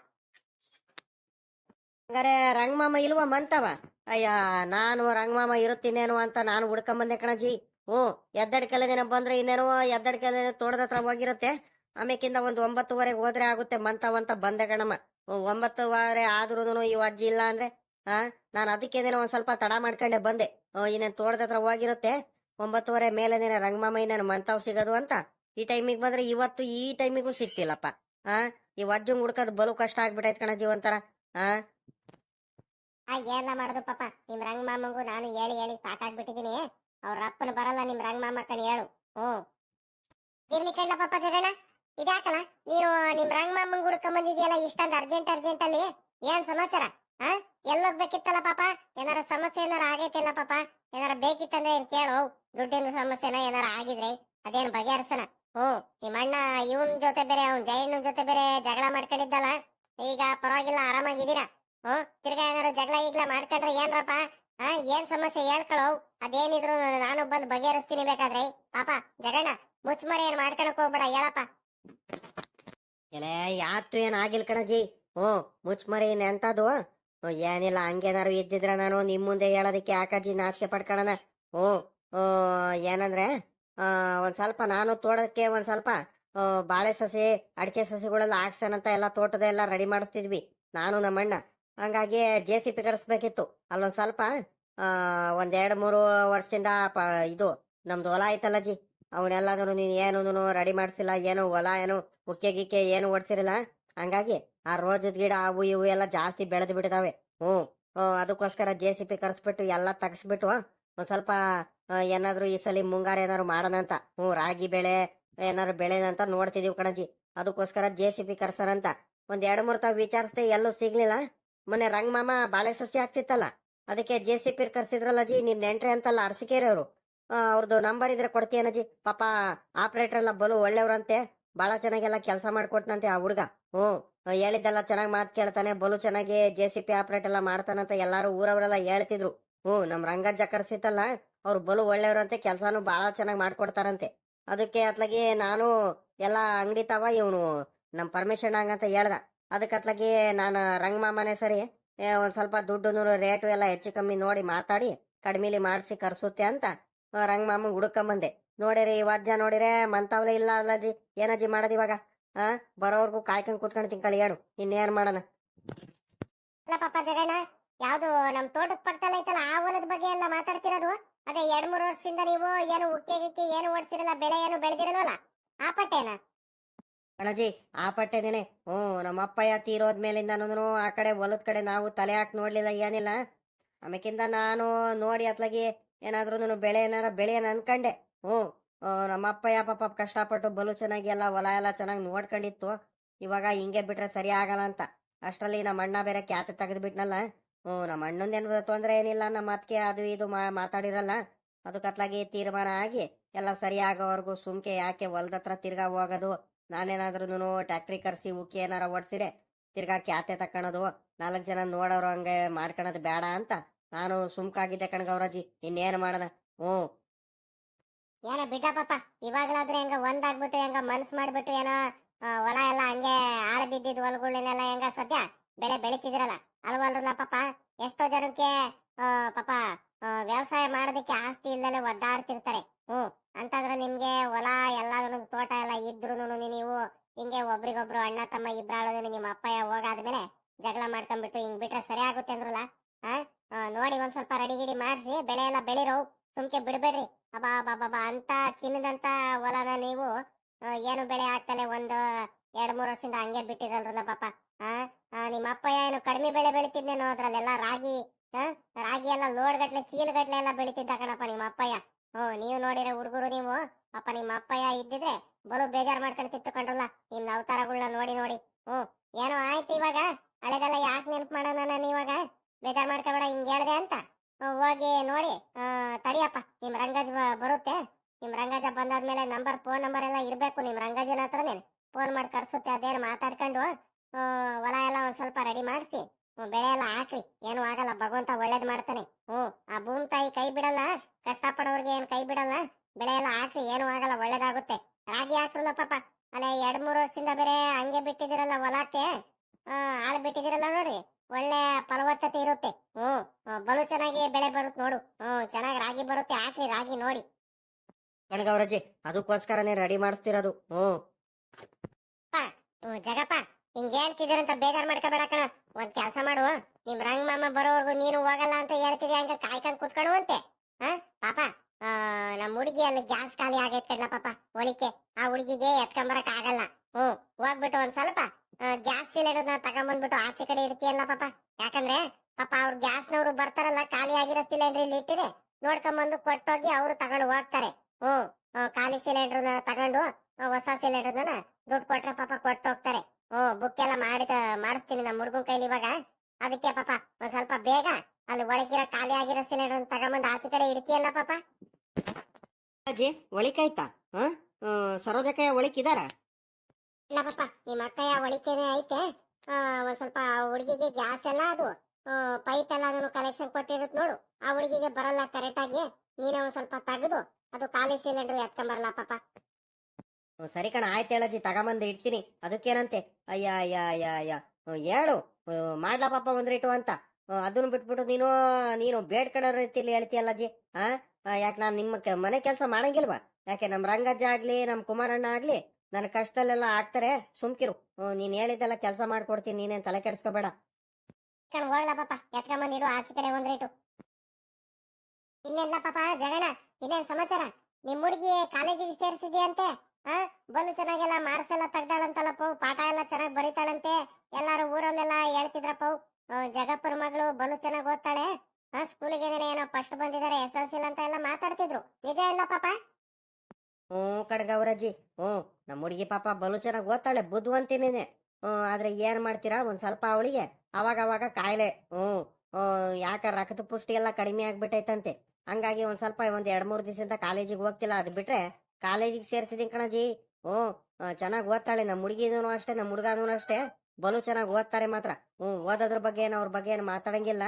ಹಂಗಾರೆ ರಂಗಮಾಮ ಇಲ್ವ ಮಂತವ? ಅಯ್ಯ, ನಾನು ರಂಗಮಾಮ ಇರುತ್ತೀನೇನು ಅಂತ ನಾನು ಹುಡ್ಕೊಂಬಂದೆ ಕಣಜಿ. ಹ್ಞೂ ಎದ್ದಡ್ಕೆಲ್ಲ ದಿನ ಬಂದ್ರೆ ಇನ್ನೇನೋ ಎದ್ದಡ್ ತೋಟದ ಹತ್ರ ಹೋಗಿರುತ್ತೆ. ಆಮೇಕಿಂದ ಒಂದು ಒಂಬತ್ತುವರೆಗೆ ಹೋದ್ರೆ ಆಗುತ್ತೆ ಮಂತವ ಅಂತ ಬಂದೆ ಕಣಮ್ಮ. ಹ್ಞೂ, ಒಂಬತ್ತುವರೆ ಆದ್ರೂ ಈ ಅಜ್ಜಿ ಇಲ್ಲ ಅಂದ್ರೆ ಹಾ ನಾನು ಅದಕ್ಕೇನೇನೋ ಒಂದ್ ಸ್ವಲ್ಪ ತಡ ಮಾಡ್ಕೊಂಡೆ ಬಂದೆ. ಇನ್ನೇನು ತೋಟದ ಹತ್ರ ಹೋಗಿರುತ್ತೆ. ಒಂಬತ್ತುವರೆ ಮೇಲೆನೇನೆ ರಂಗಮಾಮ ಇನ್ನೇನು ಮಂತಾವ್ ಸಿಗೋದು ಅಂತ. ಈ ಟೈಮಿಗೆ ಬಂದ್ರೆ ಇವತ್ತು ಈ ಟೈಮಿಗೂ ಸಿಕ್ತಿಲ್ಲಪ್ಪ ಆ ಈ ಅಜ್ಜಂಗ್ ಹುಡ್ಕೋದು ಬಲು ಕಷ್ಟ ಆಗ್ಬಿಟ್ಟೈತ್ ಕಣ ಹಾ ಆ. ಏನ ಮಾಡುದು ಪಾಪ? ನಿಮ್ ರಂಗ ಮಾಮಂಗು ನಾನು ಹೇಳಿ ಹೇಳಿ ಸಾಕಾಗ್ಬಿಟ್ಟಿದೀನಿ. ಅವ್ರ ಅಪ್ಪನ ಬರಲ್ಲ ನಿಮ್ ರಂಗ ಮಾಮ ಕಣ್ ಹೇಳು. ಹ್ಮ್. ಇರ್ಲಿ ಕಣ್ಲ ಪಾಪ ಜಗಣ್ಣ. ಇದ್ಯಾಕಲ್ಲ? ನೀನು ನಿಮ್ ರಂಗಮಾಮನ್ ಹುಡ್ಕೊಂಡ್ ಬಂದಿದ್ಯಲ್ಲ, ಇಷ್ಟೊಂದು ಅರ್ಜೆಂಟ್ ಅರ್ಜೆಂಟ್ ಅಲ್ಲಿ? ಏನ್ ಸಮಾಚಾರ? ಹಾ ಎಲ್ಲೋಗ್ಬೇಕಿತ್ತಲ್ಲ ಪಾಪ? ಏನಾರ ಸಮಸ್ಯೆ ಏನಾರ ಆಗೈತಿಲ್ಲ ಪಾಪ? ಏನಾರ ಬೇಕಿತ್ತಂದ್ರೆ ಏನ್ ಕೇಳು? ದುಡ್ಡಿನ ಸಮಸ್ಯೆನ ಏನಾರ ಆಗಿದ್ರೆ ಅದೇನ್ ಬಗೆಹರಿಸನ ಹ್ಮ್ ನಿಮ್ಮ ಅಣ್ಣ ಇವನ್ ಜೊತೆ ಬೇರೆ, ಅವ್ನ್ ಜೈನ ಜೊತೆ ಬೇರೆ ಜಗಳ ಮಾಡ್ಕೊಂಡಿದ್ದಲ್ಲ? ಈಗ ಪರವಾಗಿಲ್ಲ, ಆರಾಮಾಗಿದ್ದೀರಾ? ಹ್ಮ್ ತಿರ್ಗಾ ಏನಾರು ಜಗಳ ಈಗ್ಲ ಮಾಡ್ಕೊಂಡ್ರೆ ಏನ್ರಪ್ಪ? ಆ, ಏನ್ ಸಮಸ್ಯೆ ಹೇಳ್ಕೊಳವ್ ಅದೇನಿದ್ರು ನಾನು ಬಂದು ಬಗೆಹರಿಸ್ತೀನಿ ಬೇಕಾದ್ರೆ. ಪಾಪ ಜಗಣ್ಣ ಮುಚ್ಮರಿ ಏನ್ ಮಾಡ್ಕೊಳಕ್ ಹೋಗ್ಬೇಡ, ಹೇಳಪ್ಪ. ಎಲೆ ಯಾತು ಏನ್ ಆಗಿಲ್ ಕಣಜಿ. ಹ್ಞೂ, ಮುಚ್ಮರಿ ಎಂತದು ಏನಿಲ್ಲ ಹಂಗೇನಾರು ಇದ್ದಿದ್ರ ನಾನು ನಿಮ್ ಮುಂದೆ ಹೇಳೋದಕ್ಕೆ ಯಾಕಜ್ಜಿ ನಾಚಿಕೆ ಪಡ್ಕೊಳನ ಹ್ಮ್ ಏನಂದ್ರೆ ಒಂದ್ ಸ್ವಲ್ಪ ನಾನು ತೋಟಕ್ಕೆ ಒಂದ್ ಸ್ವಲ್ಪ ಬಾಳೆ ಸಸಿ, ಅಡಿಕೆ ಸಸಿಗಳೆಲ್ಲ ಹಾಕ್ಸನಂತ ಎಲ್ಲ ತೋಟದ ಎಲ್ಲ ರೆಡಿ ಮಾಡಿಸ್ತಿದ್ವಿ, ನಾನು ನಮ್ಮಣ್ಣ. ಹಂಗಾಗಿ ಜೆ ಸಿ ಪಿ ಕರೆಸ್ಬೇಕಿತ್ತು. ಅಲ್ಲೊಂದ್ ಸ್ವಲ್ಪ, ಆ ಒಂದ್ ಎರಡ್ ಮೂರು ವರ್ಷದಿಂದ ಇದು, ನಮ್ದು ಹೊಲ ಐತಲ್ಲ ಜಿ. ಅವನ್ನೆಲ್ಲದನ್ನು ನೀನು ಏನೂ ರೆಡಿ ಮಾಡಿಸಿಲ್ಲ, ಏನು ಹೊಲ, ಏನು ಉಕ್ಕೆ ಗಿಕ್ಕೆ ಏನು ಓಡಿಸಿರಲ್ಲ. ಹಂಗಾಗಿ ಆ ರೋಜದ ಗಿಡ, ಅವು ಇವು ಎಲ್ಲ ಜಾಸ್ತಿ ಬೆಳೆದು ಬಿಟ್ಟಿದಾವೆ. ಹ್ಞೂ ಅದಕ್ಕೋಸ್ಕರ ಜೆ ಸಿ ಪಿ ಕರೆಸ್ಬಿಟ್ಟು ಎಲ್ಲ ತಗಸ್ಬಿಟ್ಟು, ಒಂದು ಸ್ವಲ್ಪ ಏನಾದರೂ ಏನಾದ್ರು ಈ ಸಲ ಮುಂಗಾರು ಏನಾದ್ರು ಮಾಡೋಣಂತ ಹ್ಞೂ, ರಾಗಿ ಬೆಳೆ ಏನಾದ್ರು ಬೆಳೆದಂತ ನೋಡ್ತಿದೀವಿ ಕಣಜಿ. ಅದಕ್ಕೋಸ್ಕರ ಜೆ ಸಿ ಪಿ ಕರ್ಸರಂತ ಒಂದ್ ಎರಡು ಮೂರು ತಾವು ವಿಚಾರಿಸ್ದೆ ಎಲ್ಲೂ ಸಿಗ್ಲಿಲ್ಲ. ಮೊನ್ನೆ ರಂಗ್ ಮಾಮ ಬಾಳೆ ಸಸಿ ಆಗ್ತಿತ್ತಲ್ಲ ಅದಕ್ಕೆ ಜೆ ಸಿ ಪಿ ಕರ್ಸಿದ್ರಲ್ಲ ಜಿ, ನಿಮ್ ನೆಂಟ್ರೆ ಅಂತಲ್ಲ ಅರಸಿಕೆರೆ ಅವರು ಅವ್ರದ್ದು ನಂಬರ್ ಇದ್ರೆ ಕೊಡ್ತೀಯನಜಿ ಪಾಪ ಆಪರೇಟರ್ ಎಲ್ಲ ಬಲು ಒಳ್ಳೆಯವ್ರಂತೆ ಬಹಳ ಚೆನ್ನಾಗೆಲ್ಲ ಕೆಲಸ ಮಾಡ್ಕೊಟ್ನಂತೆ ಆ ಹುಡುಗ. ಹ್ಞೂ ಹೇಳಿದ್ದೆಲ್ಲ ಚೆನ್ನಾಗಿ ಮಾತು ಕೇಳ್ತಾನೆ. ಬಲು ಚೆನ್ನಾಗಿ ಜೆ ಸಿ ಪಿ ಆಪರೇಟ್ ಎಲ್ಲ ಮಾಡ್ತಾನಂತ ಎಲ್ಲರೂ ಊರವರೆಲ್ಲ ಹೇಳ್ತಿದ್ರು. ಹ್ಞೂ ನಮ್ಮ ರಂಗಜ್ಜ ಕರ್ಸಿತ್ತಲ್ಲ ಅವ್ರು ಬಲು ಒಳ್ಳೆಯವ್ರಂತೆ ಕೆಲಸನೂ ಭಾಳ ಚೆನ್ನಾಗಿ ಮಾಡ್ಕೊಡ್ತಾರಂತೆ. ಅದಕ್ಕೆ ಅತ್ಲಾಗಿ ನಾನು ಎಲ್ಲ ಅಂಗಡಿ ತವ, ಇವನು ನಮ್ಮ ಪರ್ಮಿಷನ್ ಹಂಗಂತ ಹೇಳ್ದ. ಅದಕ್ಕೆ ಅತ್ಲಾಗಿ ನಾನು ರಂಗ ಮಾಮನೆ ಸರಿ ಒಂದು ಸ್ವಲ್ಪ ದುಡ್ಡು ರೇಟು ಎಲ್ಲ ಹೆಚ್ಚು ಕಮ್ಮಿ ನೋಡಿ ಮಾತಾಡಿ, ಕಡಿಮೆಲಿ ಮಾಡಿಸಿ ಕರ್ಸುತ್ತೆ ಅಂತ ರಂಗ್ ಮಾಮ ಹುಡುಕೊಂಬಂದೆ ನೋಡಿರಿ ಈ ವಾದ್ಯ ನೋಡಿರೆ ಮಂತಾವ್ಲೆ ಇಲ್ಲ ಅಲ್ಲಜಿ ಏನಜ್ಜಿ ಮಾಡೋದು ಇವಾಗ? ಆ ಬರೋವರೆಗೂ ಕಾಯ್ಕೊಂಡ್ ಕೂತ್ಕೊಂಡು ತಿಂಕಳಿ ಹೇಳು ಇನ್ನೇನ್ ಮಾಡೋಣ? ಅಲ್ಲ ಪಾಪ ಜಗಣ್ಣ ಯಾವ್ದು ನಮ್ ತೋಟದ ಪಕ್ಕದಲ್ಲಿ ಐತಲ್ಲ ಆ ಹೊಲದ ಬಗ್ಗೆ ಎಲ್ಲ ಮಾತಾಡ್ತಿರೋದು? ಅದೇ ಎರಡ್ ಮೂರು ವರ್ಷದಿಂದ ನೀವು ಏನು ಉಕ್ಕಿ ಗಿಕ್ಕಿ ಏನು ಓಡ್ತಿರಲ್ಲ ಬೆಳೆ ಏನು ಬೆಳೆದಿರಲ್ಲ ಆ ಪಟ್ಟೆನ? ಅಣ್ಣಜಿ ಆ ಪಟ್ಟೆದೇನೆ. ಹ್ಞೂ ನಮ್ಮ ಅಪ್ಪಯ್ಯ ತೀರೋದ್ ಮೇಲಿಂದ ಆ ಕಡೆ ಹೊಲದ ಕಡೆ ನಾವು ತಲೆ ಹಾಕಿ ನೋಡ್ಲಿಲ್ಲ ಏನಿಲ್ಲ. ಆಮೇಕಿಂದ ನಾನು ನೋಡಿ ಅತ್ಲಾಗಿ ಏನಾದ್ರೂ ಬೆಳೆ ಏನಾರ ಬೆಳೆಯನ್ ಅನ್ಕಂಡೆ. ಹ್ಞೂ. ನಮ್ಮಪ್ಪ, ಯಾಪಪ್ಪ ಕಷ್ಟಪಟ್ಟು ಬಲು ಚೆನ್ನಾಗಿ ಎಲ್ಲ ಹೊಲ ಎಲ್ಲ ಚೆನ್ನಾಗಿ ನೋಡ್ಕೊಂಡಿತ್ತು. ಇವಾಗ ಹಿಂಗೆ ಬಿಟ್ರೆ ಸರಿ ಆಗಲ್ಲ ಅಂತ. ಅಷ್ಟರಲ್ಲಿ ನಮ್ಮ ಅಣ್ಣ ಬೇರೆ ಕ್ಯಾತೆ ತೆಗೆದ್ಬಿಟ್ನಲ್ಲ ಹ್ಞೂ, ನಮ್ಮ ಅಣ್ಣಂದೇನು ತೊಂದರೆ ಏನಿಲ್ಲ. ನಮ್ಮ ಅದಕ್ಕೆ ಅದು ಇದು ಮಾ, ಮಾತಾಡಿರಲ್ಲ. ಅದಕ್ಕತ್ಲಾಗಿ ತೀರ್ಮಾನ ಆಗಿ ಎಲ್ಲ ಸರಿ ಆಗೋವರೆಗೂ ಸುಮ್ಕೆ ಯಾಕೆ ಹೊಲದ ಹತ್ರ ತಿರ್ಗಾ ಹೋಗೋದು? ನಾನೇನಾದ್ರೂ ಟ್ಯಾಕ್ಟ್ರಿ ಕರೆಸಿ ಉಕ್ಕಿ ಏನಾರ ಓಡಿಸಿರೆ, ತಿರ್ಗಾ ಕ್ಯಾತೆ ತಕ್ಕಣದು ನಾಲ್ಕು ಜನ ನೋಡೋರು ಹಂಗೆ ಮಾಡ್ಕೊಳೋದು ಬೇಡ ಅಂತ. ನಾನು ಸುಮ್ಕಾಗಿದ್ದೆ ಕಣ್ಗವ್ರಜ್ಜಿ ಇನ್ನೇನು ಮಾಡದ ಹ್ಞೂ. ಏನ ಬಿಟ್ಟ ಪಾಪ ಇವಾಗಲಾದ್ರೆ ಹೆಂಗ ಒಂದಾಗ್ಬಿಟ್ಟು ಹೆಂಗ ಮನ್ಸ್ ಮಾಡ್ಬಿಟ್ಟು ಏನೋ ಹೊಲ ಎಲ್ಲ ಹಂಗೆ ಆಳ ಬಿದ್ದಿದ್ ಹೊಲಗಳನ್ನೆಲ್ಲ ಹೆಂಗ ಸದ್ಯ ಬೆಳೆ ಬೆಳಿತಿದ್ರಲ್ಲ ಅಲ್ವಲ್ರಲ್ಲ ಪಾಪ? ಎಷ್ಟೋ ಜನಕ್ಕೆ ಪಾಪ ವ್ಯವಸಾಯ ಮಾಡೋದಕ್ಕೆ ಆಸ್ತಿ ಇಲ್ದಲೆ ಒದ್ದಾಡ್ತಿರ್ತಾರೆ. ಹ್ಮ್ ಅಂತಂದ್ರೆ ನಿಮ್ಗೆ ಹೊಲ ಎಲ್ಲಾದ್ರೂ ತೋಟ ಎಲ್ಲ ಇದ್ರು ನೀವು ಹಿಂಗೆ ಒಬ್ರಿಗೊಬ್ರು ಅಣ್ಣ, ತಮ್ಮ ಇಬ್ರಾಳೋದು ನಿಮ್ಮ ಅಪ್ಪಯ್ಯ ಹೋಗಾದ್ಮೇಲೆ ಜಗಳ ಮಾಡ್ಕೊಂಡ್ಬಿಟ್ಟು ಹಿಂಗ್ ಬಿಟ್ರೆ ಸರಿ ಆಗುತ್ತೆ ಅಂದ್ರಲ್ಲ ನೋಡಿ ಒಂದ್ ಸ್ವಲ್ಪ ರೆಡಿ ಗಿಡಿ ಮಾಡ್ಸಿ, ಬೆಳೆ ಎಲ್ಲ ಬೆಳಿರೋ ಸುಮ್ಕೆ ಬಿಡ್ಬೇಡ್ರಿ. ಅಬಾ ಬಾಬಾ ಅಂತ ಚಿನ್ನದಂತ ಹೊಲನ ನೀವು ಏನು ಬೆಳೆ ಹಾಕ್ತಾನೆ ಒಂದು ಎರಡ್, ಮೂರ್ ವರ್ಷದಿಂದ ಹಂಗೆ ಬಿಟ್ಟಿರಲ್ರಲ್ಲ ಪಾಪ. ನಿಮ್ಮ ಅಪ್ಪ ಏನು ಕಡಿಮೆ ಬೆಳೆ ಬೆಳಿತಿದ್ನೇನೋ ಅದ್ರಲ್ಲೆಲ್ಲ ರಾಗಿ ರಾಗಿ ಎಲ್ಲ ಲೋಡ್ ಗಟ್ಲೆ ಚೀಲ ಗಟ್ಲೆ ಎಲ್ಲ ಬೆಳಿತಿದ್ದ ಕಣಪ್ಪ ನಿಮ್ಮ ಅಪ್ಪಯ್ಯ. ಹ್ಮ್ ನೀವು ನೋಡಿರ ಹುಡುಗರು ನೀವು ಪಾಪ ನಿಮ್ಮ ಅಪ್ಪಯ್ಯ ಇದ್ದಿದ್ರೆ ಬಲು ಬೇಜಾರ್ ಮಾಡ್ಕೊಂಡು ತಿತ್ತುಕೊಂಡ್ರಲ್ಲ ನಿಮ್ ಅವತಾರಗಳನ್ನ ನೋಡಿ ನೋಡಿ. ಹ್ಮ್ ಏನೋ ಆಯ್ತು ಇವಾಗ? ಹಳೆದೆಲ್ಲ ಯಾಕೆ ನೆನಪು ಮಾಡೋಣ ನಾನು ಇವಾಗ ಬೇಜಾರ್ ಮಾಡ್ಕೋಬೇಡ, ಹಿಂಗೆ ಹೇಳ್ದೆ ಅಂತ. ಹೋಗಿ ನೋಡಿ ತಡಿಯಪ್ಪ ನಿಮ್ಮ ರಂಗಜ್ ಬರುತ್ತೆ. ನಿಮ್ ರಂಗಜ ಬಂದಾದ್ಮೇಲೆ ನಂಬರ್, ಫೋನ್ ನಂಬರ್ ಎಲ್ಲ ಇರಬೇಕು ನಿಮ್ಮ ರಂಗಜನ ಹತ್ರನೇ. ಫೋನ್ ಮಾಡಿ ಕರ್ಸುತ್ತೆ, ಅದೇನು ಮಾತಾಡ್ಕೊಂಡು ಹೊಲ ಎಲ್ಲ ಒಂದು ಸ್ವಲ್ಪ ರೆಡಿ ಮಾಡಿಸಿ ಬೆಳೆ ಎಲ್ಲ ಹಾಕ್ರಿ. ಏನು ಆಗಲ್ಲ, ಭಗವಂತ ಒಳ್ಳೇದು ಮಾಡ್ತಾನೆ. ಹ್ಞೂ, ಆ ಭೂಮಿ ತಾಯಿ ಕೈ ಬಿಡಲ್ಲ, ಕಷ್ಟಪಡೋರ್ಗೆ ಏನು ಕೈ ಬಿಡಲ್ಲ, ಬೆಳೆ ಎಲ್ಲ ಹಾಕ್ರಿ, ಏನು ಆಗಲ್ಲ, ಒಳ್ಳೇದಾಗುತ್ತೆ. ರಾಗಿ ಹಾಕ್ರಲ್ಲ ಪಾಪ, ಅಲ್ಲೇ ಎರಡು ಮೂರು ವರ್ಷದಿಂದ ಬೇರೆ ಹಂಗೆ ಬಿಟ್ಟಿದಿರಲ್ಲ ಹೊಲಕ್ಕೆ ಆಳ್ ಬಿಟ್ಟಿದಿರಲ್ಲ ನೋಡ್ರಿ. ಒಳ್ಳೆ ಫಲವತ್ತತೆ ಇರುತ್ತೆ. ಹ್ಮ್ ಬಲು ಚೆನ್ನಾಗಿ ಬೆಳೆ ಬರುತ್ತೆ ನೋಡು. ಹ್ಮ್ ಚೆನ್ನಾಗಿ ರಾಗಿ ಬರುತ್ತೆ ಹಾಕ್ರಿ ರಾಗಿ ನೋಡಿ. ಕಣಗೌರಜ್ಜಿ ಅದಕ್ಕೋಸ್ಕರನೇ ರೆಡಿ ಮಾಡಿಸ್ತಿರೋದು. ಹ್ಮ್. ಜಗಪ್ಪ ಹಿಂಗ್ ಹೇಳ್ತಿದ್ದೀರಂತ ಬೇಜಾರ್ ಮಾಡ್ಕೋಬೇಡ ಕಣ. ಒಂದ್ ಕೆಲಸ ಮಾಡು ನಿಮ್ ರಂಗ್ ಮಾಮ ಬರೋವರೆಗೂ ನೀನು ಹೋಗಲ್ಲ ಅಂತ ಹೇಳ್ತಿದ್ಯಾ ಹಂಗ ಕಾಯ್ಕೊಂಡ್ ಕುತ್ಕೊಳ್ಳುವಂತೆ? ಹಾ ಪಾಪ ನಮ್ಮ ನಮ್ ಹುಡುಗಿ ಅಲ್ಲಿ ಗ್ಯಾಸ್ ಖಾಲಿ ಆಗೈತ್ ಕಡ್ಲ ಪಾಪ ಒಳಿಕೆ ಆ ಹುಡುಗಿಗೆ ಎತ್ಕೊಂಬರಕ್ ಆಗಲ್ಲ. ಹ್ಮ್ ಹೋಗ್ಬಿಟ್ಟು ಒಂದ್ ಸ್ವಲ್ಪ ಗ್ಯಾಸ್ ಸಿಲಿಂಡರ್ನ ತಗೊಂಬಂದ್ಬಿಟ್ಟು ಆಚೆ ಕಡೆ ಇಡ್ತೀಯಲ್ಲ ಪಾಪ. ಯಾಕಂದ್ರೆ, ಪಾಪ ಅವ್ರ ಗ್ಯಾಸ್ನವ್ರು ಬರ್ತಾರಲ್ಲ, ಖಾಲಿ ಆಗಿರೋ ಸಿಲಿಂಡರ್ ಇಲ್ಲಿ ಇಟ್ಟಿದೆ. ನೋಡ್ಕೊಂಬಂದು ಕೊಟ್ಟೋಗಿ ಅವರು ತಗೊಂಡು ಹೋಗ್ತಾರೆ. ಹ್ಮ್ ಖಾಲಿ ಸಿಲಿಂಡರ್ನ ತಗೊಂಡು ಹೊಸ ಸಿಲಿಂಡರ್ನ ದುಡ್ಡು ಕೊಟ್ರೆ ಪಾಪ ಕೊಟ್ಟು ಹೋಗ್ತಾರೆ ಹ್ಮ್ ಬುಕ್ ಎಲ್ಲ ಮಾಡಿ ಮಾಡಿಸ್ತೀನಿ ನಮ್ಮ ಹುಡುಗನ್ ಕೈಲಿ ಇವಾಗ. ಅದಕ್ಕೆ ಪಾಪ ಒಂದ್ ಸ್ವಲ್ಪ ಬೇಗ ಅಲ್ಲಿ ಒಳಗಿರೋ ಖಾಲಿ ಆಗಿರೋ ಸಿಲಿಂಡರ್ ತಗೊಂಬಂದು ಆಚೆ ಕಡೆ ಇಡ್ತೀಯಲ್ಲ ಪಾಪ. ಒಳಿಕಾಯ್ತಾ? ಹ್ಮ್ ಸರೋಜಕಾಯ ಒಳಿಕಿದಾರ? ಇಲ್ಲ ಪಾಪ ನಿಮ್ಮ ಅಕ್ಕಯ್ಯ ಒಳಿಕೆನೆ ಐತೆ ಆ, ಒಂದ್ ಸ್ವಲ್ಪ ಹುಡುಗಿಗೆ ಗ್ಯಾಸ್ ಎಲ್ಲ ಅದು ಪೈಪ್ ಎಲ್ಲ ಕಲೆಕ್ಷನ್ ಕೊಟ್ಟಿರುತ್ತೆ ನೋಡು. ಆ ಹುಡುಗಿಗೆ ಬರಲ್ಲ ಕರೆಕ್ಟ್ ಆಗಿ ನೀನೇ ಒಂದ್ ಸ್ವಲ್ಪ ತೆಗೆದು ಅದು ಖಾಲಿ ಸಿಲಿಂಡರ್ ಎತ್ಕೊಂಬರಲ್ಲ ಪಾಪ ಸರಿ ಕಣ ಆಯ್ತು ಹೇಳಜ್ಜಿ ತಗೊಂಬಂದು ಇಡ್ತೀನಿ. ಅದಕ್ಕೇನಂತೆ? ಅಯ್ಯ ಅಯ್ಯ ಅಯ್ಯ ಅಯ್ಯ. ಹೇಳು. ಮಾಡ್ಲಾ ಪಾಪ ಒಂದ್ರಿಟು ಅಂತ. ಅದನ್ನು ಬಿಟ್ಬಿಟ್ಟು ನೀನು ನೀನು ಬೇಡ್ಕಡೋ ರೀತಿಯಲ್ಲಿ ಹೇಳ್ತೀಯಲ್ಲ ಅಜ್ಜಿ ಹಾ ಯಾಕೆ ನಾನು ನಿಮ್ಮ ಮನೆ ಕೆಲಸ ಮಾಡಂಗಿಲ್ವಾ? ಯಾಕೆ ನಮ್ಮ ರಂಗಜ್ಜ ಆಗ್ಲಿ ನಮ್ಮ ಕುಮಾರಣ್ಣ ಆಗ್ಲಿ ನನ್ನ ಕಷ್ಟದಲ್ಲೆಲ್ಲ ಆಗ್ತಾರೆ, ಸುಮ್ಕಿರು. ನೀನ್ ಹೇಳಿದ್ದೆಲ್ಲ ಕೆಲಸ ಮಾಡ್ಕೊಡ್ತೀನಿ ನೀನೇನ್ ತಲೆ ಕೆಡಿಸ್ಕೋಬೇಡ. ಕಣ್ ಹೋಗ್ಲಾ ಪಾಪ. ಎತ್ಕೊಂಬಂದಿಡು ಆಚೆ ಕಡೆ ಒಂದ್ ರೇಟು. ಇನ್ನೆಲ್ಲ ಪಾಪ ಜಗಣ ಇನ್ನೇನ್ ಸಮಾಚಾರ? ನಿಮ್ ಹುಡುಗಿ ಕಾಲೇಜಿಗೆ ಸೇರಿಸಿದ್ಯಂತೆ, ಆ? ಬಲು ಚೆನ್ನಾಗೆಲ್ಲ ಮಾರ್ಕ್ಸ್ ಎಲ್ಲ ತೆಗ್ದಾಳಂತಲ್ಲಪ್ಪ ಪಾಠ ಎಲ್ಲ ಚೆನ್ನಾಗಿ ಬರೀತಾಳಂತೆ. ಎಲ್ಲಾರು ಊರಲ್ಲೆಲ್ಲ ಹೇಳ್ತಿದ್ರಪ್ಪ ಜಗಪ್ಪರ ಮಗಳು ಬಲು ಚೆನ್ನಾಗಿ ಓದ್ತಾಳೆ. ಆ ಸ್ಕೂಲಿಗೆ ಏನೋ ಫಸ್ಟ್ ಬಂದಿದ್ದಾರೆ ಎಸ್ ಎಲ್ ಸಿ ಅಂತ ಎಲ್ಲ ಮಾತಾಡ್ತಿದ್ರು. ನಿಜ ಇಲ್ಲ ಪಾಪ? ಹ್ಞೂ ಕಡ್ಗವರಜ್ಜಿ ಹ್ಞೂ, ನಮ್ಮ ಹುಡುಗಿ ಪಾಪ ಬಲು ಚೆನ್ನಾಗಿ ಓದ್ತಾಳೆ ಬುದ್ಧಿವಂತಿನೇನೆ ಹ್ಞೂ, ಆದ್ರೆ ಏನ್ ಮಾಡ್ತೀರಾ? ಒಂದು ಸ್ವಲ್ಪ ಅವಳಿಗೆ ಅವಾಗ ಅವಾಗ ಕಾಯಿಲೆ. ಹ್ಞೂ ಯಾಕ ರಕ್ತ ಪುಷ್ಟಿ ಎಲ್ಲ ಕಡಿಮೆ ಆಗ್ಬಿಟ್ಟೈತಂತೆ. ಹಂಗಾಗಿ ಒಂದು ಸ್ವಲ್ಪ ಒಂದು ಎರಡು ಮೂರು ದಿವಸದಿಂದ ಕಾಲೇಜಿಗೆ ಹೋಗ್ತಿಲ್ಲ. ಅದು ಬಿಟ್ರೆ ಕಾಲೇಜಿಗೆ ಸೇರ್ಸಿದೀನಿ ಕಣಜಿ ಹ್ಞೂ ಚೆನ್ನಾಗಿ ಓದ್ತಾಳೆ. ನಮ್ಮ ಹುಡುಗಿನೂ ಅಷ್ಟೇ, ನಮ್ಮ ಹುಡುಗನೂ ಅಷ್ಟೇ ಬಲು ಚೆನ್ನಾಗಿ ಓದ್ತಾರೆ ಮಾತ್ರ. ಹ್ಞೂ, ಓದೋದ್ರ ಬಗ್ಗೆ ಏನು ಅವ್ರ ಬಗ್ಗೆ ಏನು ಮಾತಾಡಂಗಿಲ್ಲ.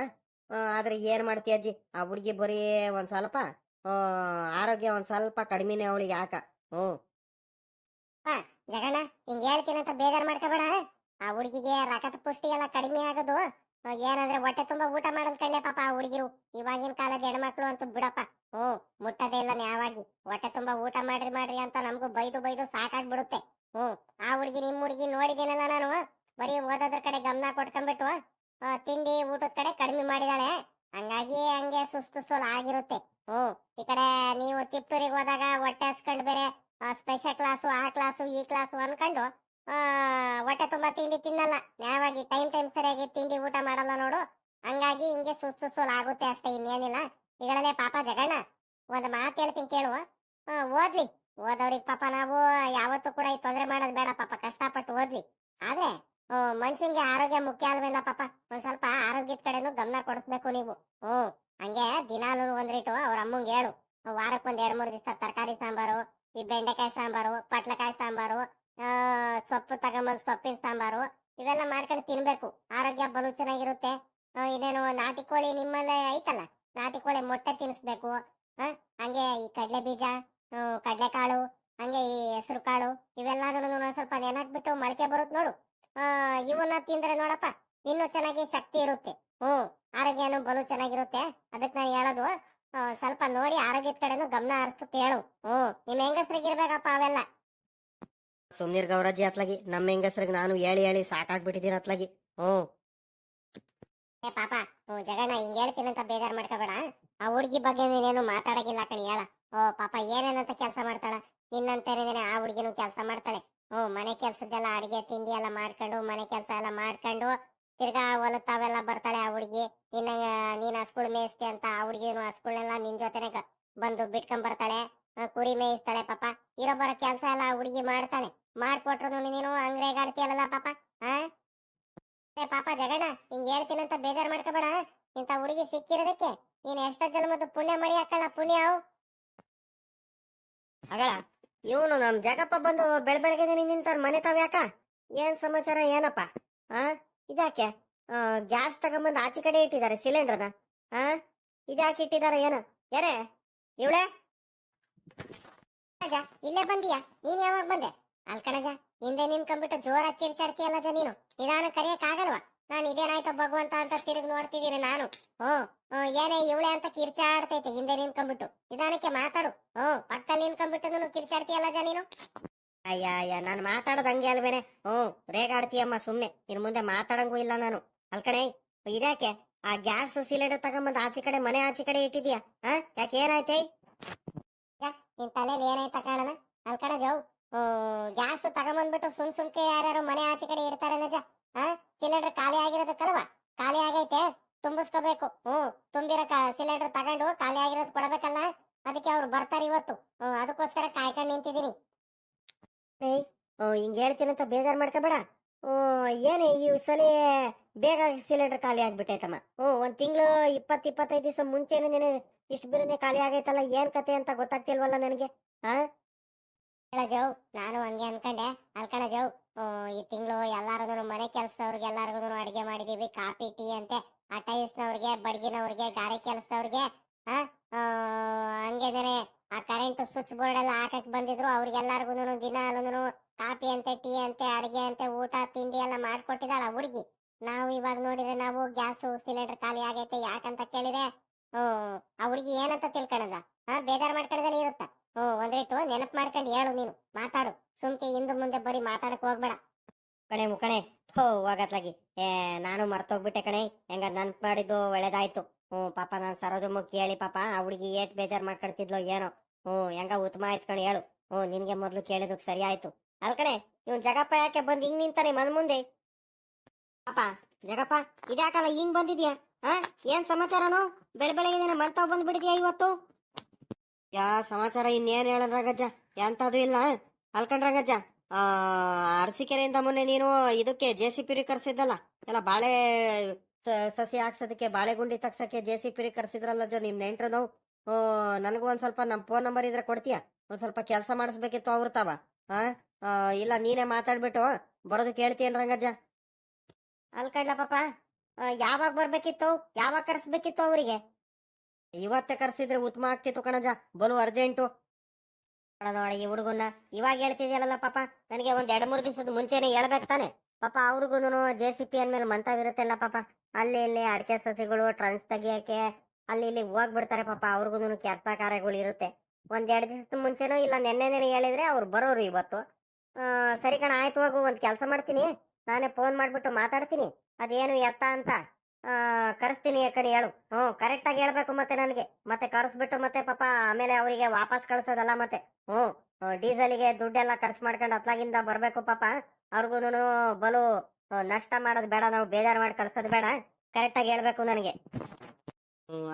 ಆದ್ರೆ ಏನ್ ಮಾಡ್ತೀಯ ಅಜ್ಜಿ? ಆ ಹುಡುಗಿ ಬರೀ ಒಂದು ಸ್ವಲ್ಪ ಆರೋಗ್ಯ ಒಂದ್ ಸ್ವಲ್ಪ ಕಡಿಮೆನೆ ಅವಳಿಗೆ ಯಾಕ ಹ್ಮ್ ಜಗನ ಹಿಂಗ್ ಅಂತ ಬೇಜಾರ್ ಮಾಡ್ಕೋಬೇಡ. ಆ ಹುಡುಗಿಗೆ ರಕ್ತ ಪುಷ್ಟಿ ಎಲ್ಲ ಕಡಿಮೆ ಆಗೋದು. ಏನಂದ್ರೆ ಹೊಟ್ಟೆ ತುಂಬಾ ಊಟ ಮಾಡೋದ್ ಕಳ್ಳೆ ಪಾಪ ಆ ಹುಡುಗಿರು. ಇವಾಗಿನ ಕಾಲದ ಹೆಣ್ಮಕ್ಳು ಅಂತೂ ಬಿಡಪ್ಪ. ಹ್ಮ್ ಮುಟ್ಟದೇ ಇಲ್ಲ ಯಾವಾಗಿ ಹೊಟ್ಟೆ ತುಂಬಾ ಊಟ ಮಾಡ್ರಿ ಮಾಡ್ರಿ ಅಂತ ನಮಗೂ ಬೈದು ಬೈದು ಸಾಕಾಗ್ಬಿಡುತ್ತೆ. ಹ್ಮ್ ಆ ಹುಡುಗಿ ನಿಮ್ ಹುಡುಗಿ ನೋಡಿದ್ದೀನಲ್ಲ ನಾನು? ಬರೀ ಓದೋದ್ರ ಕಡೆ ಗಮನ ಕೊಟ್ಕೊಂಡ್ಬಿಟ್ಟು ತಿಂಡಿ ಊಟದ ಕಡೆ ಕಡಿಮೆ ಮಾಡಿದಾಳೆ. ಹಂಗಾಗಿ ಹಂಗೆ ಸುಸ್ತು ಸೋಲ್ ಆಗಿರುತ್ತೆ. ಹ್ಮ್ ಈ ಕಡೆ ನೀವು ತಿಪ್ಪೂರಿಗೆ ಹೋದಾಗ ಹೊಟ್ಟೆ ಹಸ್ಕೊಂಡು ಬೇರೆ ಸ್ಪೆಷಲ್ ಕ್ಲಾಸು ಆ ಕ್ಲಾಸು ಈ ಕ್ಲಾಸು ಅನ್ಕೊಂಡು ಹೊಟ್ಟೆ ತುಂಬಾ ತಿಂಡಿ ತಿನ್ನಲ್ಲ. ನ್ಯಾಯವಾಗಿ ಟೈಮ್ ಟೈಮ್ ಸರಿಯಾಗಿ ತಿಂಡಿ ಊಟ ಮಾಡಲ್ಲ ನೋಡು. ಹಂಗಾಗಿ ಹಿಂಗೆ ಸುಸ್ತು ಸೋಲ್ ಆಗುತ್ತೆ ಅಷ್ಟೇ, ಇನ್ನೇನಿಲ್ಲ. ಈಗಳೇ ಪಾಪ ಜಗಣ್ಣ ಒಂದು ಮಾತು ಹೇಳ್ತೀನಿ ಕೇಳುವ ಓದ್ಲಿ. ಓದವ್ರಿಗೆ ಪಾಪ ನಾವು ಯಾವತ್ತೂ ಕೂಡ ಈ ತೊಂದರೆ ಮಾಡೋದು ಬೇಡ ಪಾಪ, ಕಷ್ಟಪಟ್ಟು ಓದ್ಲಿ. ಆದ್ರೆ ಮನುಷ್ಯಂಗೆ ಆರೋಗ್ಯ ಮುಖ್ಯ ಅಲ್ವೇನ ಪಾಪ. ಒಂದ್ ಸ್ವಲ್ಪ ಆರೋಗ್ಯದ ಕಡೆನೂ ಗಮನ ಕೊಡಿಸ್ಬೇಕು ನೀವು. ಹ್ಮ್ ಹಂಗೆ ದಿನಾಲು ಒಂದ್ರಿಟ್ಟು ಅವ್ರ ಅಮ್ಮಂಗೆ ಹೇಳು. ವಾರಕ್ಕೆ ಒಂದ್ ಎರಡ್ ಮೂರ್ ದಿವಸ ತರಕಾರಿ ಸಾಂಬಾರು, ಈ ಬೆಂಡೆಕಾಯಿ ಸಾಂಬಾರು, ಪಟ್ಲಕಾಯಿ ಸಾಂಬಾರು ಸೊಪ್ಪು ತಗೊಂಬಂದ್ ಸೊಪ್ಪಿನ ಸಾಂಬಾರು, ಇವೆಲ್ಲ ಮಾಡ್ಕೊಂಡು ತಿನ್ಬೇಕು. ಆರೋಗ್ಯ ಬಲು ಚೆನ್ನಾಗಿರುತ್ತೆ. ಇನ್ನೇನು ನಾಟಿ ಕೋಳಿ ನಿಮ್ಮಲ್ಲೇ ಐತಲ್ಲ? ನಾಟಿ ಕೋಳಿ ಮೊಟ್ಟೆ ತಿನ್ನಿಸ್ಬೇಕು ಹಂಗೆ ಈ ಕಡಲೆ ಬೀಜ ಕಡಲೆಕಾಳು, ಹಂಗೆ ಈ ಹೆಸರು ಕಾಳು ಇವೆಲ್ಲದನ್ನು ಸ್ವಲ್ಪ ನೆನಕ್ಬಿಟ್ಟು ಮೊಳಕೆ ಬರುತ್ತೆ ನೋಡು. ಇವನ್ನ ತಿಂದ್ರೆ ನೋಡಪ್ಪ, ಇನ್ನೂ ಚೆನ್ನಾಗಿ ಶಕ್ತಿ ಇರುತ್ತೆ. ಹ್ಮ್. ಆರೋಗ್ಯನೂ ಬಲು ಚೆನ್ನಾಗಿರುತ್ತೆ. ಅದಕ್ಕೆ ನಾನು ಹೇಳೋದು ಸ್ವಲ್ಪ ನೋಡಿ ಆರೋಗ್ಯದ ಕಡೆನು ಗಮನ ಹರಿಸ್ತು ಹೇಳು ಹ್ಮ್ ನಿಮ್ ಹೆಂಗಸ್ರಿಗೆ ಇರ್ಬೇಕಪ್ಪ ಅವೆಲ್ಲ. ಸುಮ್ನಿರ್ ಗೌರಜಿ ಅತ್ಲಾಗಿ ನಮ್ಮ ಹೆಂಗಸ್ರಿಗೆ ನಾನು ಹೇಳಿ ಹೇಳಿ ಸಾಕಾಗ್ಬಿಟ್ಟಿದ್ದೀನಿ ಅತ್ಲಾಗಿ. ಹ್ಮ್ ಏ ಪಾಪ ಹ್ಮ್ ಜಗಣ್ಣ ಹಿಂಗ್ ಹೇಳ್ತೀನಿ ಅಂತ ಬೇಜಾರ್ ಮಾಡ್ಕೋಬೇಡ. ಆ ಹುಡುಗಿ ಬಗ್ಗೆ ನೀನೇನು ಮಾತಾಡಗಿಲ್ಲ ಕಣಿ ಹೇಳ. ಓ ಪಾಪ ಏನೇನಂತ ಕೆಲಸ ಮಾಡ್ತಾಳ? ನಿನ್ನಂತೇನೆ ಆ ಹುಡುಗಿನೂ ಕೆಲಸ ಮಾಡ್ತಾಳೆ. ಹ್ಮ್ ಮನೆ ಕೆಲ್ಸದ್ದೆಲ್ಲ ಅಡುಗೆ ತಿಂಡಿ ಎಲ್ಲ ಮಾಡ್ಕೊಂಡು ಮನೆ ಕೆಲಸ ಎಲ್ಲ ಮಾಡ್ಕೊಂಡು ತಿರ್ಗಾ ಹೊಲದ್ ತಾವೆಲ್ಲ ಬರ್ತಾಳೆ ಆ ಹುಡುಗಿ. ನಿನ್ನ ನೀನ್ ಹಸ್ಗಳು ಮೇಯಿಸ್ತಿ ಅಂತ ಆ ಹುಡುಗಿನೂ ಹಸ್ಗಳನ್ನೆಲ್ಲ ನಿನ್ ಜೊತೆನೆ ಬಂದು ಬಿಟ್ಕೊಂಡ್ ಬರ್ತಾಳೆ ಕುರಿ ಮೇಯಿಸ್ತಾಳೆ ಪಾಪ. ಇರೋ ಬರೋ ಕೆಲಸ ಎಲ್ಲ ಆ ಹುಡುಗಿ ಮಾಡ್ತಾಳೆ. ಮಾಡ್ಕೊಟ್ರು ನೀನು ಅಂಗ್ರೇಗಾಡ್ತೀಯಲ್ಲ ಪಾಪ ಏ ಪಾಪ ಜಗಣ್ಣ, ಹಿಂಗ್ ಅಂತ ಬೇಜಾರ್ ಮಾಡ್ಕೋಬೇಡ ಇಂತ ಹುಡುಗಿ ಸಿಕ್ಕಿರೋದಕ್ಕೆ ನೀನ್ ಎಷ್ಟ ಜನ್ಮದ ಪುಣ್ಯ ಮಳಿ ಹಾಕಲ್ಲ, ಪುಣ್ಯ ಅವು. ಅಗಳ, ಇವನು ನಮ್ ಜಗಪ್ಪ ಬಂದು ಬೆಳ್ ಬೆಳಗ್ಗೆ ನಿಂತವ್ರ ಮನೆ ತಾವ್ ಯಾಕ? ಏನ್ ಸಮಾಚಾರ, ಏನಪ್ಪ, ಆ? ಇದ್ಯಾಕೆ? ಗ್ಯಾಸ್ ತಗೊಂಬಂದು ಆಚೆ ಕಡೆ ಇಟ್ಟಿದ್ದಾರೆ, ಸಿಲಿಂಡರ್ನ. ಹಾ ಇದ್ಯಾಕೆ ಇಟ್ಟಿದ್ದಾರೆ ಏನು? ಯಾರೇ? ಇವಳೆ? ಇಲ್ಲೇ ಬಂದಿಯಾ? ನೀನ್ ಯಾವಾಗ ಬಂದೆ? ಅಲ್ ಕಣಜ, ಹಿಂದೆ ನಿನ್ಕೊಂಡ್ಬಿಟ್ಟು ಜೋರಾಗಿ ಕಿರ್ಚಾಡ್ತೀಯಲ್ಲ ಜ ನೀನು. ನಿಧಾನ ಕರಿಯಕ್ ಆಗಲ್ವಾ ನಾನು ಇದೇನಾಯ್ತು ಭಗವಂತ ಅಂತ ತಿರುಗಿ ನೋಡ್ತಿದ್ದೀನಿ ನಾನು. ಹ್ಮ್ ಏನೇ ಇವಳೆ ಅಂತ ಕಿರ್ಚಾಡ್ತೈತೆ ಹಿಂದೆ ನಿನ್ಕೊಂಡ್ಬಿಟ್ಟು ನಿಧಾನಕ್ಕೆ ಮಾತಾಡು. ಹ್ಮ್ ಪಕ್ಕದಲ್ಲಿ ನಿನ್ಕೊಂಡ್ಬಿಟ್ಟು ನೀನು ಕಿರ್ಚಾಡ್ತೀಯಲ್ಲ ಜ ನೀನು? ಅಯ್ಯ ಅಯ್ಯ ನಾನು ಮಾತಾಡೋದು ಹಂಗೆ ಅಲ್ವೇನೆ? ಹ್ಞೂ ರೇಗಾಡ್ತೀಯಮ್ಮ ಸುಮ್ಮನೆ ಇನ್ನು ಮುಂದೆ ಮಾತಾಡಂಗೂ ಇಲ್ಲ ನಾನು. ಅಲ್ಕಣೆ ಇದ್ಯಾಕೆ? ಆ ಗ್ಯಾಸ್ ಸಿಲಿಂಡರ್ ತಗೊಂಬಂದು ಆಚೆ ಕಡೆ, ಮನೆ ಆಚೆ ಕಡೆ ಇಟ್ಟಿದ್ಯಾ ಹಾ ಯಾಕೆ ಏನಾಯ್ತೈ? ನಿನ್ ತಲೆಯಲ್ಲಿ ಏನಾಯ್ತ ಕಾಣನ? ಅಲ್ಕಣ ಕಣ ಜವ್ ಗ್ಯಾಸ್ ತಗೊಂಬಂದ್ಬಿಟ್ಟು ಸುಮ್ ಸುಮ್ಕೆ ಯಾರ್ಯಾರು ಮನೆ ಆಚೆ ಕಡೆ ಇಡ್ತಾರೆ ನಜ. ಹಾ ಸಿಲಿಂಡರ್ ಖಾಲಿ ಆಗಿರೋದಕ್ಕಲ್ವಾ? ಖಾಲಿ ಆಗೈತೆ, ತುಂಬಿಸ್ಕೋಬೇಕು. ಹ್ಮ್ ತುಂಬಿರೋ ಸಿಲಿಂಡರ್ ತಗೊಂಡು ಖಾಲಿ ಆಗಿರೋದು ಕೊಡಬೇಕಲ್ಲ? ಅದಕ್ಕೆ ಅವ್ರು ಬರ್ತಾರೆ ಇವತ್ತು. ಅದಕ್ಕೋಸ್ಕರ ಕಾಯ್ಕೊಂಡು ನಿಂತಿದ್ದೀನಿ. ಏಯ್ ಹಿಂಗೆ ಹೇಳ್ತೀನಂತ ಬೇಜಾರು ಮಾಡ್ಕೋಬೇಡ. ಓ ಏನು ಈ ಸಲ ಬೇಗ ಸಿಲಿಂಡರ್ ಖಾಲಿ ಆಗ್ಬಿಟ್ಟೈತಮ್ಮ. ಹ್ಞೂ ಒಂದು ತಿಂಗಳು ಇಪ್ಪತ್ತು ಇಪ್ಪತ್ತೈದು ದಿವಸ ಮುಂಚೆನೆ ನೀನು ಇಷ್ಟು ಬಿರನೆ ಖಾಲಿ ಆಗೈತಲ್ಲ, ಏನು ಕತೆ ಅಂತ ಗೊತ್ತಾಗ್ತಿಲ್ವಲ್ಲ ನನಗೆ ಹೇಳ ಜವ್ ನಾನು ಹಂಗೆ ಅನ್ಕೊಂಡೆ. ಅಲ್ಕಣ ಜವ್ ಈ ತಿಂಗಳು ಎಲ್ಲಾರು ಮನೆ ಕೆಲಸದವ್ರಿಗೆ ಎಲ್ಲಾರ್ಗು ಅಡಿಗೆ ಮಾಡಿದೀವಿ, ಕಾಫಿ, ಟೀ ಅಂತೆ. ಆ ಟೈಲ್ಸ್ನವ್ರಿಗೆ, ಬಡ್ಗಿನವ್ರಿಗೆ, ಗಾರೆ ಕೆಲಸದವ್ರಿಗೆ ಹಂಗೇನೆ ಆ ಕರೆಂಟ್ ಸ್ವಿಚ್ ಬೋರ್ಡ್ ಎಲ್ಲ ಹಾಕಕ್ ಬಂದಿದ್ರು ಅವ್ರಿಗೆಲ್ಲರಿಗೂ ಅಲ್ಲೂ ಕಾಫಿ ಅಂತೆ, ಟೀ ಅಂತೆ, ಅಡಿಗೆ ಅಂತೆ, ಊಟ, ತಿಂಡಿ ಎಲ್ಲ ಮಾಡ್ಕೊಟ್ಟಿದ್ದಾಳ ಆ ಹುಡುಗಿ. ನಾವು ಇವಾಗ ನೋಡಿದ್ರೆ ನಾವು ಗ್ಯಾಸ್, ಸಿಲಿಂಡರ್ ಖಾಲಿ ಆಗೈತೆ, ಯಾಕಂತ ಕೇಳಿದ್ರೆ ಹ್ಮ್ ಆ ಹುಡುಗಿ ಏನಂತ ತಿಳ್ಕೊಳದ ಹಾ, ಬೇಜಾರ್ ಮಾಡ್ಕೊಳ್ಳೋದಲ್ಲಿ ಇರುತ್ತ. ಹ್ಮ್ ಒಂದ್ರೇಟು ನೆನಪು ಮಾಡ್ಕೊಂಡು ಹೇಳು ನೀನು, ಮಾತಾಡು. ಸುಮ್ಕೆ ಹಿಂದೆ ಮುಂದೆ ಬರೀ ಮಾತಾಡಕ್ ಹೋಗ್ಬೇಡ. ಕಣೆ ಮುಕಣೆ ಹೋ ಹೋಗತ್ಲಾಗಿ ಏ, ನಾನು ಮರ್ತೋಗ್ಬಿಟ್ಟೆ ಕಣೆ ಹೆಂಗ ನನ್ ಮಾಡಿದ್ದು ಒಳ್ಳೇದಾಯ್ತು. ಹ್ಞೂ, ಪಾಪ ನಾನು ಸರೋಜಮ್ಮ ಕೇಳಿ ಪಾಪ, ಆ ಹುಡುಗಿ ಏಟ್ ಬೇಜಾರ್ ಮಾಡ್ಕೊಳ್ತಿದ್ಲು ಏನೋ. ಹ್ಞೂ, ಹೆಂಗ ಉತ್ತಮ ಆಯ್ತು ಕಣೆ ಹೇಳು. ಹ್ಞೂ, ನಿನ್ಗೆ ಮೊದ್ಲು ಕೇಳಿದಕ್ಕೆ ಸರಿ ಆಯ್ತು. ಅಲ್ ಇವ್ನ್ ಜಗಪ್ಪ ಯಾಕೆ ಬಂದು ಹಿಂಗ್ ನಿಂತಾನೆ ಮನ್ ಮುಂದೆ? ಪಾಪ, ಜಗಪ್ಪ, ಇದ್ಯಾಕಲ್ಲ ಹಿಂಗ್ ಬಂದಿದ್ಯಾ? ಹಾ, ಏನ್ ಸಮಾಚಾರನು? ಬೆಳ ಬೆಳಗ್ಗೆ ಮಲ್ತಾವ್ ಬಂದ್ಬಿಡಿದ್ಯಾ ಇವತ್ತು? ಯಾ, ಸಮಾಚಾರ ಇನ್ನೇನ್ ಹೇಳನ್ ರಂಗಜ್ಜ ಎಂತದು ಇಲ್ಲ? ಅಲ್ಕಂಡ್ ರಂಗಜ್ಜ ಆ, ಅರಸಿಕೆರೆಯಿಂದ ಮೊನ್ನೆ ನೀನು ಇದಕ್ಕೆ ಜೆ ಸಿ ಪಿ ಕರ್ಸಿದ್ದಲ್ಲ, ಎಲ್ಲ ಬಾಳೆ ಸಸಿ ಹಾಕ್ಸೋದಕ್ಕೆ ಬಾಳೆಗುಂಡಿ ತಗ್ಸಕ್ಕೆ ಜೆ ಸಿ ಪಿ ಕರ್ಸಿದ್ರಲ್ಲ ಜೋ ನಿಮ್ ನೆಂಟ್ರು ನಾವು? ನನಗೂ ಒಂದ್ ಸ್ವಲ್ಪ ನಮ್ ಫೋನ್ ನಂಬರ್ ಇದ್ರೆ ಕೊಡ್ತೀಯಾ? ಒಂದ್ ಸ್ವಲ್ಪ ಕೆಲಸ ಮಾಡಿಸ್ಬೇಕಿತ್ತು ಅವ್ರು ತಾವ ಹಾ ಆ, ಇಲ್ಲ ನೀನೇ ಮಾತಾಡ್ಬಿಟ್ಟು ಬರೋದು ಕೇಳ್ತೀಯನ್ ರಂಗಜ್ಜ? ಅಲ್ಕಂಡ್ಲ ಪಾಪ ಯಾವಾಗ ಬರ್ಬೇಕಿತ್ತು? ಯಾವಾಗ ಕರ್ಸ್ಬೇಕಿತ್ತು ಅವರಿಗೆ? ಇವತ್ತೇ ಕರ್ಸಿದ್ರೆ ಉತ್ತಮ ಆಗ್ತಿತ್ತು ಕಣಜ ಬಲು ಅರ್ಜೆಂಟು ನೋಡಿ ಈ ಹುಡುಗನ್ನ ಇವಾಗ ಹೇಳ್ತಿದ್ಯಲ್ಲ ಪಾಪ ನನಗೆ ಒಂದ್ ಎರಡ್ ಮೂರು ದಿವಸದ ಮುಂಚೆನೆ ಹೇಳ್ಬೇಕು ತಾನೆ. ಪಾಪ ಅವ್ರಿಗೂನು ಜೆ ಸಿ ಪಿ ಅಂದ್ಮೇಲೆ ಮಂತಾವಿರುತ್ತಲ್ಲ ಪಾಪ. ಅಲ್ಲಿ ಇಲ್ಲಿ ಅಡಿಕೆ ಸಸಿಗಳು ಟ್ರನ್ಸ್ ತೆಗಿಯಕ್ಕೆ, ಅಲ್ಲಿ ಇಲ್ಲಿ ಹೋಗ್ಬಿಡ್ತಾರೆ ಪಾಪ. ಅವ್ರಿಗೂ ಕೆಲಸ ಕಾರ್ಯಗಳು ಇರುತ್ತೆ. ಒಂದೆರಡು ದಿವಸದ ಮುಂಚೆನೂ ಇಲ್ಲ ನೆನ್ನೆನೇ ಹೇಳಿದ್ರೆ ಅವ್ರು ಬರೋರು ಇವತ್ತು. ಸರಿ ಕಣ, ಆಯ್ತು ಹೋಗು, ಒಂದ್ ಕೆಲಸ ಮಾಡ್ತೀನಿ. ನಾನೇ ಫೋನ್ ಮಾಡ್ಬಿಟ್ಟು ಮಾತಾಡ್ತೀನಿ. ಅದೇನು ಎತ್ತ ಅಂತ ಕರೆಸ್ತೀನಿ ಕಡೆ ಹೇಳು. ಹ್ಞೂ ಕರೆಕ್ಟಾಗಿ ಹೇಳ್ಬೇಕು ಮತ್ತೆ ನನಗೆ. ಮತ್ತೆ ಕರೆಸ್ಬಿಟ್ಟು ಮತ್ತೆ ಪಾಪ, ಆಮೇಲೆ ಅವರಿಗೆ ವಾಪಸ್ ಕಳ್ಸೋದಲ್ಲ ಮತ್ತೆ. ಹ್ಞೂ ಡೀಸೆಲ್ಗೆ ದುಡ್ಡೆಲ್ಲ ಖರ್ಚು ಮಾಡ್ಕೊಂಡು ಅತ್ಲಾಗಿಂದ ಬರಬೇಕು ಪಾಪ. ಅವ್ರಿಗೂ ಬಲು ನಷ್ಟ ಮಾಡೋದು ಬೇಡ, ನಾವು ಬೇಜಾರು ಮಾಡಿ ಕಳ್ಸೋದು ಬೇಡ. ಕರೆಕ್ಟಾಗಿ ಹೇಳ್ಬೇಕು ನನಗೆ.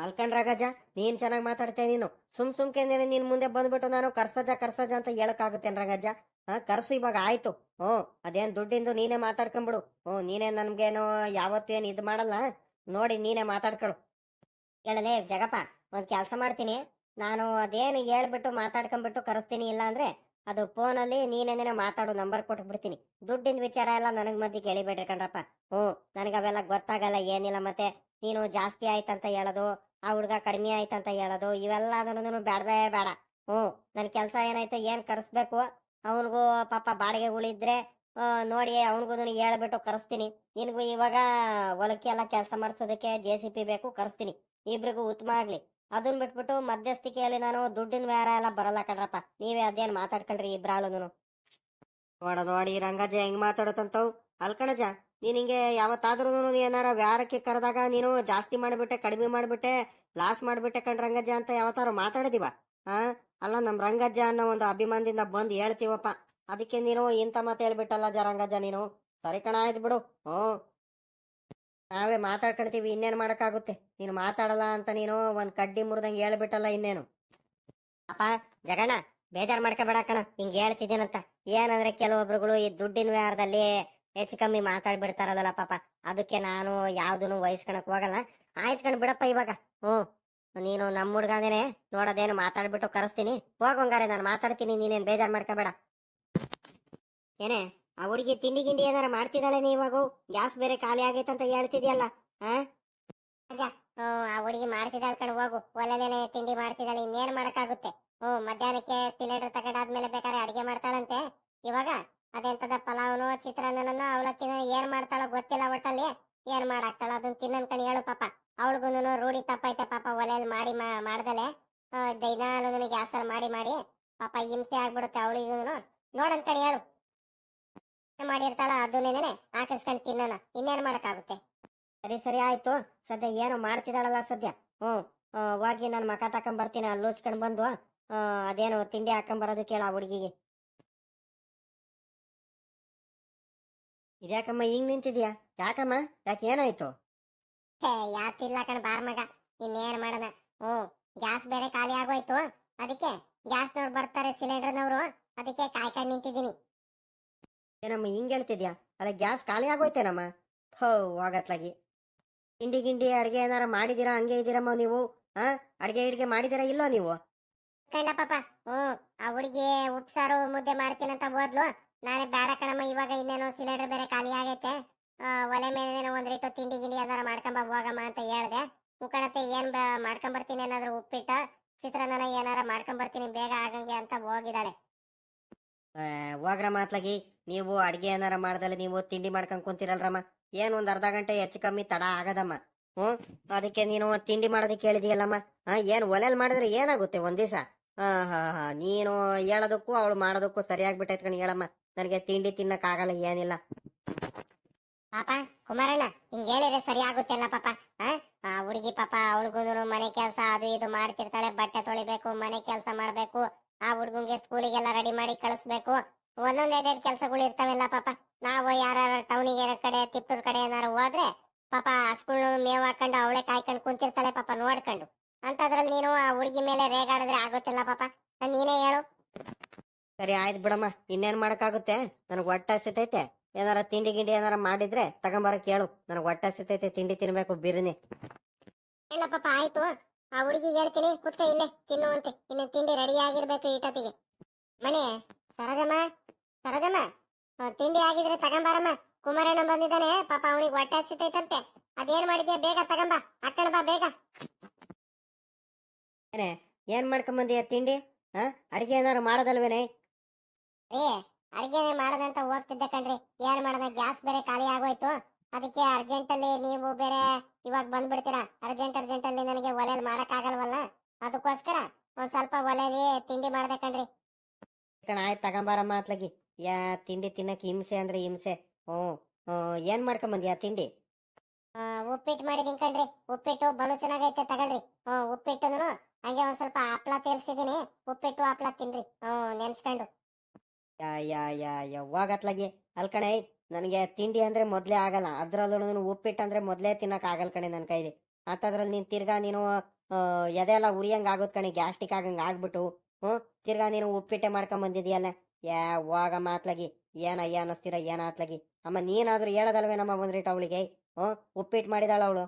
ಅಲ್ಕಂಡ್ರ ಗಜ ನೀನ್ ಚೆನ್ನಾಗಿ ಮಾತಾಡ್ತೇ ನೀನು? ಸುಮ್ ಸುಮ್ಕೆ ನೀನ್ ಮುಂದೆ ಬಂದ್ಬಿಟ್ಟು ನಾನು ಕರ್ಸಜ ಕರ್ಸಜ ಅಂತ ಹೇಳಕ್ಕಾಗುತ್ತೇನ್ರ ಗಜ ಹಾ, ಕರ್ಸು ಇವಾಗ, ಆಯ್ತು. ಹ್ಞೂ ಅದೇನ್ ದುಡ್ಡಿಂದು ನೀನೇ ಮಾತಾಡ್ಕೊಂಬಿಡು ಹ್ಞೂ ನೀನೇ ನನ್ಗೇನು ಯಾವತ್ತು ಏನು ಇದು ಮಾಡಲ್ಲ. ನೋಡಿ, ನೀನೇ ಮಾತಾಡ್ಕೊಳು. ಹೇಳಲೇ, ಜಗಪ್ಪ, ಒಂದ್ ಕೆಲಸ ಮಾಡ್ತೀನಿ. ನಾನು ಅದೇನು ಹೇಳ್ಬಿಟ್ಟು ಮಾತಾಡ್ಕೊಂಡ್ಬಿಟ್ಟು ಕರೆಸ್ತೀನಿ ಇಲ್ಲ ಅಂದ್ರೆ ಅದು ಫೋನಲ್ಲಿ ನೀನೇನೇನೋ ಮಾತಾಡು ನಂಬರ್ ಕೊಟ್ಬಿಡ್ತೀನಿ. ದುಡ್ಡಿನ ವಿಚಾರ ಎಲ್ಲ ನನಗ್ ಮಧ್ಯೆ ಕೇಳಿಬೇಡ್ರಿ ಕಣ್ರಪ್ಪ. ಹ್ಞೂ ನನಗೆ ಅವೆಲ್ಲ ಗೊತ್ತಾಗಲ್ಲ, ಏನಿಲ್ಲ ಮತ್ತೆ ನೀನು ಜಾಸ್ತಿ ಆಯ್ತಂತ ಹೇಳೋದು, ಆ ಹುಡ್ಗ ಕಡಿಮೆ ಆಯ್ತಂತ ಹೇಳೋದು ಇವೆಲ್ಲ ಅದನ್ನು ಬೇಡವೇ ಬೇಡ ಹ್ಞೂ ನನ್ನ ಕೆಲಸ ಏನಾಯ್ತು, ಏನ್ ಕರೆಸ್ಬೇಕು? ಅವನಿಗೂ ಪಾಪ ಬಾಡಿಗೆ ಉಳಿದ್ರೆ ನೋಡಿ ಅವನಿಗೂ ಹೇಳ್ಬಿಟ್ಟು ಕರೆಸ್ತೀನಿ. ನಿನಗೂ ಇವಾಗ ಹೊಲಕ್ಕೆ ಎಲ್ಲ ಕೆಲಸ ಮಾಡಿಸೋದಕ್ಕೆ ಜೆ ಸಿ ಪಿ ಬೇಕು, ಕರೆಸ್ತೀನಿ. ಇಬ್ರಿಗೂ ಉತ್ತಮ ಆಗ್ಲಿ. ಅದನ್ನ ಬಿಟ್ಬಿಟ್ಟು ಮಧ್ಯಸ್ಥಿಕೆಯಲ್ಲಿ ನಾನು ದುಡ್ಡಿನ ವ್ಯಾರ ಎಲ್ಲ ಬರಲ್ಲ ಕಣ್ರಪ್ಪ. ನೀವೇ ಅದೇನ್ ಮಾತಾಡ್ಕೊಂಡ್ರಿ ಇಬ್ರಾಳುನು ನೋಡ ನೋಡಿ ರಂಗಜ ಹೆಂಗ್ ಮಾತಾಡತ್ತಂತವ್? ಅಲ್ಕಣಜ ನೀನ್ ಹಿಂಗೆ ಯಾವತ್ತಾದ್ರೂ ಏನಾರ ವ್ಯಾರಕ್ಕೆ ಕರೆದಾಗ ನೀನು ಜಾಸ್ತಿ ಮಾಡ್ಬಿಟ್ಟೆ, ಕಡಿಮೆ ಮಾಡ್ಬಿಟ್ಟೆ, ಲಾಸ್ ಮಾಡ್ಬಿಟ್ಟೆ ಕಣ್ ರಂಗಜ್ಜ ಅಂತ ಯಾವತ್ತಾರು ಮಾತಾಡಿದಿವ? ಆ? ಅಲ್ಲ, ನಮ್ ರಂಗಜ್ಜ ಅನ್ನೋ ಒಂದು ಅಭಿಮಾನದಿಂದ ಬಂದ್ ಹೇಳ್ತೀವಪ್ಪ. ಅದಕ್ಕೆ ನೀನು ಇಂಥ ಮಾತು ಹೇಳ್ಬಿಟ್ಟಲ್ಲ ಜ ರಂಗಜ್ಜ ನೀನು. ಸರಿ ಕಣ, ಆಯ್ತು ಬಿಡು. ಹ್ಞೂ ನಾವೇ ಮಾತಾಡ್ಕೊಳ್ತೀವಿ ಇನ್ನೇನು ಮಾಡೋಕ್ಕಾಗುತ್ತೆ? ನೀನು ಮಾತಾಡಲ್ಲ ಅಂತ ನೀನು ಒಂದು ಕಡ್ಡಿ ಮುರಿದಂಗೆ ಹೇಳ್ಬಿಟ್ಟಲ್ಲ ಇನ್ನೇನು? ಅಪ್ಪ, ಜಗಣ್ಣ, ಬೇಜಾರ್ ಮಾಡ್ಕೋಬೇಡ ಕಣ, ಹಿಂಗೆ ಹೇಳ್ತಿದ್ದೀನಂತ. ಏನಂದ್ರೆ ಕೆಲವೊಬ್ರುಗಳು ಈ ದುಡ್ಡಿನ ವ್ಯವಹಾರದಲ್ಲಿ ಹೆಚ್ಚು ಕಮ್ಮಿ ಮಾತಾಡ್ಬಿಡ್ತಾರಲ್ಲ ಪಾಪ. ಅದಕ್ಕೆ ನಾನು ಯಾವ್ದನ್ನು ವಹಿಸ್ಕೊಳಕ್ ಹೋಗಲ್ಲ. ಆಯ್ತು ಕಣ್ ಬಿಡಪ್ಪ ಇವಾಗ. ಹ್ಞೂ ನೀನು ನಮ್ಮ ಹುಡ್ಗನೇನೆ ನೋಡೋದೇನು ಮಾತಾಡ್ಬಿಟ್ಟು ಕರೆಸ್ತೀನಿ. ಹೋಗಂಗಾರೆ ನಾನು ಮಾತಾಡ್ತೀನಿ, ನೀನೇನ್ ಬೇಜಾರ್ ಮಾಡ್ಕೋಬೇಡ. ಏನೇ? ಹುಡುಗಿ ತಿಂಡಿ ಗಿಂಡಿ ಏನಾರ ಮಾಡ್ತಿದ್ದಾಳೆ ಇವಾಗ ಗ್ಯಾಸ್ ಬೇರೆ ಖಾಲಿ ಅಂತ ಹೇಳ್ತಿದ್ಯಲ್ಲ ಹಾ ಆ ಹುಡುಗಿ ಮಾಡ್ತಿದ್ದಾಳೆ ಕಣ್, ಹೋಗು. ತಿಂಡಿ ಮಾಡ್ತಿದ್ದಾಳೆ, ಇನ್ನೇನ್ ಮಾಡಕ್ಕಾಗುತ್ತೆ? ಹ್ಮ್ ಮಧ್ಯಾಹ್ನಕ್ಕೆ ಸಿಲಿಂಡರ್ ತಗೊಂಡಾದ್ಮೇಲೆ ಬೇಕಾದ್ರೆ ಅಡಿಗೆ ಮಾಡ್ತಾಳಂತೆ. ಇವಾಗ ಅದೆಂತದ ಪಲಾವ್ನು ಚಿತ್ರಾನ್ನನ ಅವಲಕ್ಕಿನ ಏನ್ ಮಾಡ್ತಾಳೋ ಗೊತ್ತಿಲ್ಲ ಒಟ್ಟಲ್ಲಿ. ಏನ್ ಮಾಡಾಕ್ತಾಳ ಅದನ್ನ ತಿನ್ನನ್ ಕಣಿ ಹೇಳು ಪಾಪ. ಅವಳಿಗೂ ರೂಢಿ ತಪ್ಪೈತೆ ಪಾಪ ಒಲೆಯಲ್ಲಿ ಮಾಡಿ ಮಾಡ್ದಲೆ. ದೈನಾಲು ಗ್ಯಾಸಲ್ಲಿ ಮಾಡಿ ಮಾಡಿ ಪಾಪ ಹಿಂಸೆ ಆಗ್ಬಿಡುತ್ತೆ ಅವಳಿಗೂ ನೋಡನ್ ಕಣ್ ಹೇಳು. ಮಾಡಿರ್ತಾಳ ಅದನ್ನೇನೆ ಹಾಕಿಸ್ಕೊಂಡ್ ತಿನ್ನೋಣ. ಇನ್ನೇನ್ ಮಾಡಕ್ಕಾಗುತ್ತೆ? ಸರಿ ಸರಿ ಆಯ್ತು. ಸದ್ಯ ಏನೋ ಮಾಡ್ತಿದ್ದಾಳಲ್ಲ ಸದ್ಯ. ಹ್ಞೂ. ಹೋಗಿ ನಾನು ಮಕ ತಕೊಂಡ್ ಬರ್ತೀನಿ. ಅಲ್ಲಿ ಉಚ್ಕೊಂಡು ಬಂದು ಆ, ಅದೇನು ತಿಂಡಿ ಹಾಕೊಂಡ್ ಬರೋದು ಕೇಳ ಹುಡುಗಿಗೆ. ಇದ್ಯಾಕಮ್ಮ ಹಿಂಗ್ ನಿಂತಿದ್ಯಾ? ಯಾಕಮ್ಮ? ಯಾಕೆ ಏನಾಯ್ತು? ಹೇ ಯಾತಿಲ್ಲ ಕಣ ಬಾರ್ ಮಗ. ಇನ್ನೇನ್ ಮಾಡೋಣ? ಹ್ಮ್ ಗ್ಯಾಸ್ ಬೇರೆ ಖಾಲಿ ಆಗೋಯ್ತು. ಅದಕ್ಕೆ ಗ್ಯಾಸ್ನವ್ರು ಬರ್ತಾರೆ ಸಿಲಿಂಡರ್ನವರು. ಅದಕ್ಕೆ ಕಾಯ್ಕೊಂಡ್ ನಿಂತಿದ್ದೀನಿ. ಏನಮ್ಮ ಹಿಂಗೆ ಹೇಳ್ತಿದ್ಯಾ? ಅಲ್ಲ ಗ್ಯಾಸ್ ಖಾಲಿ ಆಗೋಯ್ತೇನಮ್ಮ ಥೋ ಹೋಗತ್ಲಾಗಿ ಹಿಂಡಿ ಗಿಂಡಿ ಅಡುಗೆ ಏನಾರ ಮಾಡಿದೀರಾ? ಹಂಗೆ ಇದ್ದೀರಮ್ಮ ನೀವು? ಹಾ ಅಡುಗೆ ಇಡ್ಗೆ ಮಾಡಿದ್ದೀರಾ ಇಲ್ಲೋ ನೀವು? ಕಂಡ ಪಾಪ. ಹ್ಮ್ ಆ ಹುಡುಗಿ ಉಪ್ಸಾರು ಮುದ್ದೆ ಮಾಡ್ತೀನಂತ ಹೋದ್ಲು. ನಾನೇ ಬೇಡ ಕಣಮ್ಮ ಇವಾಗ ಇನ್ನೇನೋ ಸಿಲಿಂಡರ್ ಬೇರೆ ಖಾಲಿ ಆಗೈತೆ. ಆ, ಒಲೆ ಮೇಲೆ ರೀಟು ತಿಂಡಿ ಗಿಂಡಿ ಏನಾರ ಮಾಡ್ಕೊಂಬ ಹೋಗಮ್ಮ ಅಂತ ಹೇಳ್ದೆ. ಮುಖಣತೆ ಏನ್ ಬ- ಮಾಡ್ಕೊಂಬರ್ತೀನಿ ಏನಾದ್ರು ಉಪ್ಪಿಟ್ಟು ಚಿತ್ರಾನ್ನ ಏನಾರ ಮಾಡ್ಕೊಂಬರ್ತೀನಿ ಬೇಗ ಆಗಂಗೆ ಅಂತ ಹೋಗಿದ್ದಾಳೆ. ಹೋಗ್ರ ಮಾತ್ಲಾಗಿ ನೀವು ಅಡಿಗೆ ಏನಾರ ಮಾಡ್ದಲ್ಲ ನೀವು ತಿಂಡಿ ಮಾಡ್ಕೊಂಡ್ ಕುಂತಿರಲ್ರಮ್ಮ. ಏನ್ ಒಂದ್ ಅರ್ಧ ಗಂಟೆ ಹೆಚ್ಚು ಕಮ್ಮಿ ತಡ ಆಗದಮ್ಮ. ಹ್ಮ್? ಅದಕ್ಕೆ ನೀನು ತಿಂಡಿ ಮಾಡೋದಕ್ಕೆ ಹೇಳಿದೀಯಲ್ಲಮ್ಮ ಹಾ, ಏನ್ ಒಲೆಲ್ ಮಾಡಿದ್ರೆ ಏನಾಗುತ್ತೆ ಒಂದ್ ದಿವಸ? ಹಾ ಹಾ ಹಾ, ನೀನು ಹೇಳೋದಕ್ಕೂ ಅವಳು ಮಾಡೋದಕ್ಕೂ ಸರಿಯಾಗ್ಬಿಟ್ಟೈತ್ ಕಣ್ ಹೇಳಮ್ಮ. ನನಗೆ ತಿಂಡಿ ತಿನ್ನಕ್ ಆಗಲ್ಲ ಏನಿಲ್ಲ. ಪಾಪ, ಕುಮಾರಣ್ಣ, ಹಿಂಗ್ ಹೇಳಿದ್ರೆ ಸರಿ ಆಗುತ್ತೆಲ್ಲ ಪಾಪ? ಆ ಹುಡುಗಿ ಪಾಪ ಅವಳಿಗೂ ಮನೆ ಕೆಲಸ ಅದು ಇದು ಮಾಡ್ತಿರ್ತಾಳೆ, ಬಟ್ಟೆ ತೊಳಿಬೇಕು, ಮನೆ ಕೆಲಸ ಮಾಡ್ಬೇಕು. ಆ ಹುಡುಗಂಗೆ ಸ್ಕೂಲಿಗೆಲ್ಲ ರೆಡಿ ಮಾಡಿ ಕಳಿಸ್ಬೇಕು. ಒಂದೊಂದ್ ಎರಡೆರಡು ಕೆಲಸಗಳು ಇರ್ತಾವೆಲ್ಲ ಪಾಪ. ನಾವು ಯಾರ ಟೌನಿಗೆ ಕಡೆ ತಿಪ್ಪೂರ್ ಕಡೆ ಏನಾರು ಹೋದ್ರೆ ಪಾಪ ಸ್ಕೂಲ್ ಮೇವ್ ಹಾಕೊಂಡು ಅವಳೆ ಕಾಯ್ಕೊಂಡು ಕುಂತಿರ್ತಾಳೆ ಪಾಪ ನೋಡ್ಕೊಂಡು. ಅಂತದ್ರಲ್ಲಿ ನೀನು ಆ ಹುಡುಗಿ ಮೇಲೆ ರೇಗಾಡಿದ್ರೆ ಆಗುತ್ತಿಲ್ಲ ಪಾಪ. ನೀನೇ ಹೇಳು. ಸರಿ ಆಯ್ತು ಬಿಡಮ್ಮ. ಇನ್ನೇನ್ ಮಾಡಕ್ಕಾಗುತ್ತೆ? ನನಗೆ ಹೊಟ್ಟೆ ಹಸಿತೈತೆ. ಏನಾರ ತಿಂಡಿ ಗಿಂಡಿ ಏನಾರ ಮಾಡಿದ್ರೆ ತಗೊಂಬರಕ್ ಹೇಳು. ನನಗೆ ಹೊಟ್ಟೆ ಹಸಿತೈತೆ ತಿಂಡಿ ತಿನ್ಬೇಕು ಬಿರಿನಿ ಇಲ್ಲ ಪಾಪ ಆಯ್ತು. ಆ ಹುಡುಗಿಗೆ ಹೇಳ್ತೀನಿ ಕುತ್ಕ ಇಲ್ಲೇ ತಿನ್ನುವಂತೆ ಇನ್ನು ತಿಂಡಿ ರೆಡಿ ಆಗಿರ್ಬೇಕು ಈಟೊತ್ತಿಗೆ. ಮನೆ ಸರೋಜಮ್ಮ. ಸರೋಜಮ್ಮ ತಿಂಡಿ ಆಗಿದ್ರೆ ತಗೊಂಬಾರಮ್ಮ. ಕುಮಾರಣ್ಣ ಬಂದಿದ್ದಾನೆ. ಪಾಪ ಅವನಿಗೆ ಹೊಟ್ಟೆ ಹಸಿತೈತಂತೆ. ಅದೇನ್ ಮಾಡಿದ್ಯಾ? ಬೇಗ ತಗೊಂಬ. ಅಕ್ಕಣ ಬಾ ಬೇಗ. ಏನೇ ಏನ್ ಮಾಡ್ಕೊಂಬಂದಿಯ ತಿಂಡಿ? ಹಾ ಅಡಿಗೆ ಏನಾರು ಮಾಡೋದಲ್ವೇನೆ? ಏ ಅಡಿಗೆ ಮಾಡದಂತ ಹೋಗ್ತಿದ್ದೆ ಕಣ್ರಿ. ಏನ್ ಮಾಡದ? ಗ್ಯಾಸ್ ಬೇರೆ ಖಾಲಿ ಆಗೋಯ್ತು. ಅದಕ್ಕೆ ಅರ್ಜೆಂಟ್ ಅಲ್ಲಿ ನೀವು ಬೇರೆ ಇವಾಗ ಬಂದ್ಬಿಡ್ತೀರಾ? ಅರ್ಜೆಂಟ್ ಅರ್ಜೆಂಟ್ ಅಲ್ಲಿ ನನಗೆ ಒಲೆಯಲ್ಲಿ ಮಾಡಕ್ ಆಗಲ್ವಲ್ಲ ಅದಕ್ಕೋಸ್ಕರ ಒಂದ್ ಸ್ವಲ್ಪ ಒಲೆಯಲ್ಲಿ ತಿಂಡಿ ಮಾಡ್ದೆ ಕಣ್ರಿ. ಕಣ ಆಯ್ತು ತಗೊಂಬಾರಮ್ಮ ಅತ್ಲಾಗಿ. ಯಾ ತಿಂಡಿ ತಿನ್ನಕ್ ಹಿಂಸೆ ಅಂದ್ರೆ ಹಿಂಸೆ. ಹ್ಞೂ ಹ್ಞೂ ಏನ್ ಬಂದ್ಯಾ ತಿಂಡಿ? ಉಪ್ಪಿಟ್ಟು ಮಾಡಿದೀನಿ ಕಣ್ರಿ. ಉಪ್ಪಿಟ್ಟು ಬಲು ಚೆನ್ನಾಗೈತೆ ತಗೊಳ್ರಿ. ಹ್ಮ್ ಉಪ್ಪಿಟ್ಟುನು ಹಂಗೆ ಒಂದ್ ಸ್ವಲ್ಪ ಹಪ್ಳ ತೇಲ್ಸಿದೀನಿ. ಉಪ್ಪಿಟ್ಟು ಹಪ್ಳ ತಿನ್ರಿ. ಹ್ಮ್ ನೆನ್ಸ್ಕೊಂಡು. ಯಾ ಯಾ ಯಾ ಯಾವಾಗತ್ಲಾಗಿ ಅಲ್ಕಣೆ ನನಗೆ ತಿಂಡಿ ಅಂದ್ರೆ ಮೊದ್ಲೇ ಆಗಲ್ಲ. ಅದ್ರಲ್ಲೂ ಉಪ್ಪಿಟ್ಟು ಅಂದ್ರೆ ಮೊದ್ಲೇ ತಿನ್ನಕ್ ಆಗಲ್ ಕಣೆ ನನ್ನ ಕೈಲಿ. ಅಂತದ್ರಲ್ಲಿ ನೀನ್ ತಿರ್ಗಾ ನೀನು ಎದೆ ಎಲ್ಲ ಉರಿಯಂಗ್ ಆಗೋದ್ ಕಣೆ ಗ್ಯಾಸ್ಟಿಕ್ ಆಗಂಗ್ ಆಗ್ಬಿಟ್ಟು. ಹ್ಞೂ ತಿರ್ಗಾ ನೀನು ಉಪ್ಪಿಟ್ಟೆ ಮಾಡ್ಕೊಂಡ್ ಬಂದಿದ್ಯಲ್ಲ ಯಾ ಹೋಗ ಮಾತ್ಲಾಗಿ? ಏನ ಅನ್ನಿಸ್ತೀರ ಏನ ಆತ್ಲಾಗಿ? ಅಮ್ಮ, ನೀನಾದ್ರೂ ಹೇಳದಲ್ವೇನಮ್ಮ ಬಂದ್ರಿಟ್ ಅವಳಿಗೆ? ಹ್ಮ್, ಉಪ್ಪಿಟ್ಟು ಮಾಡಿದಾಳ ಅವಳು.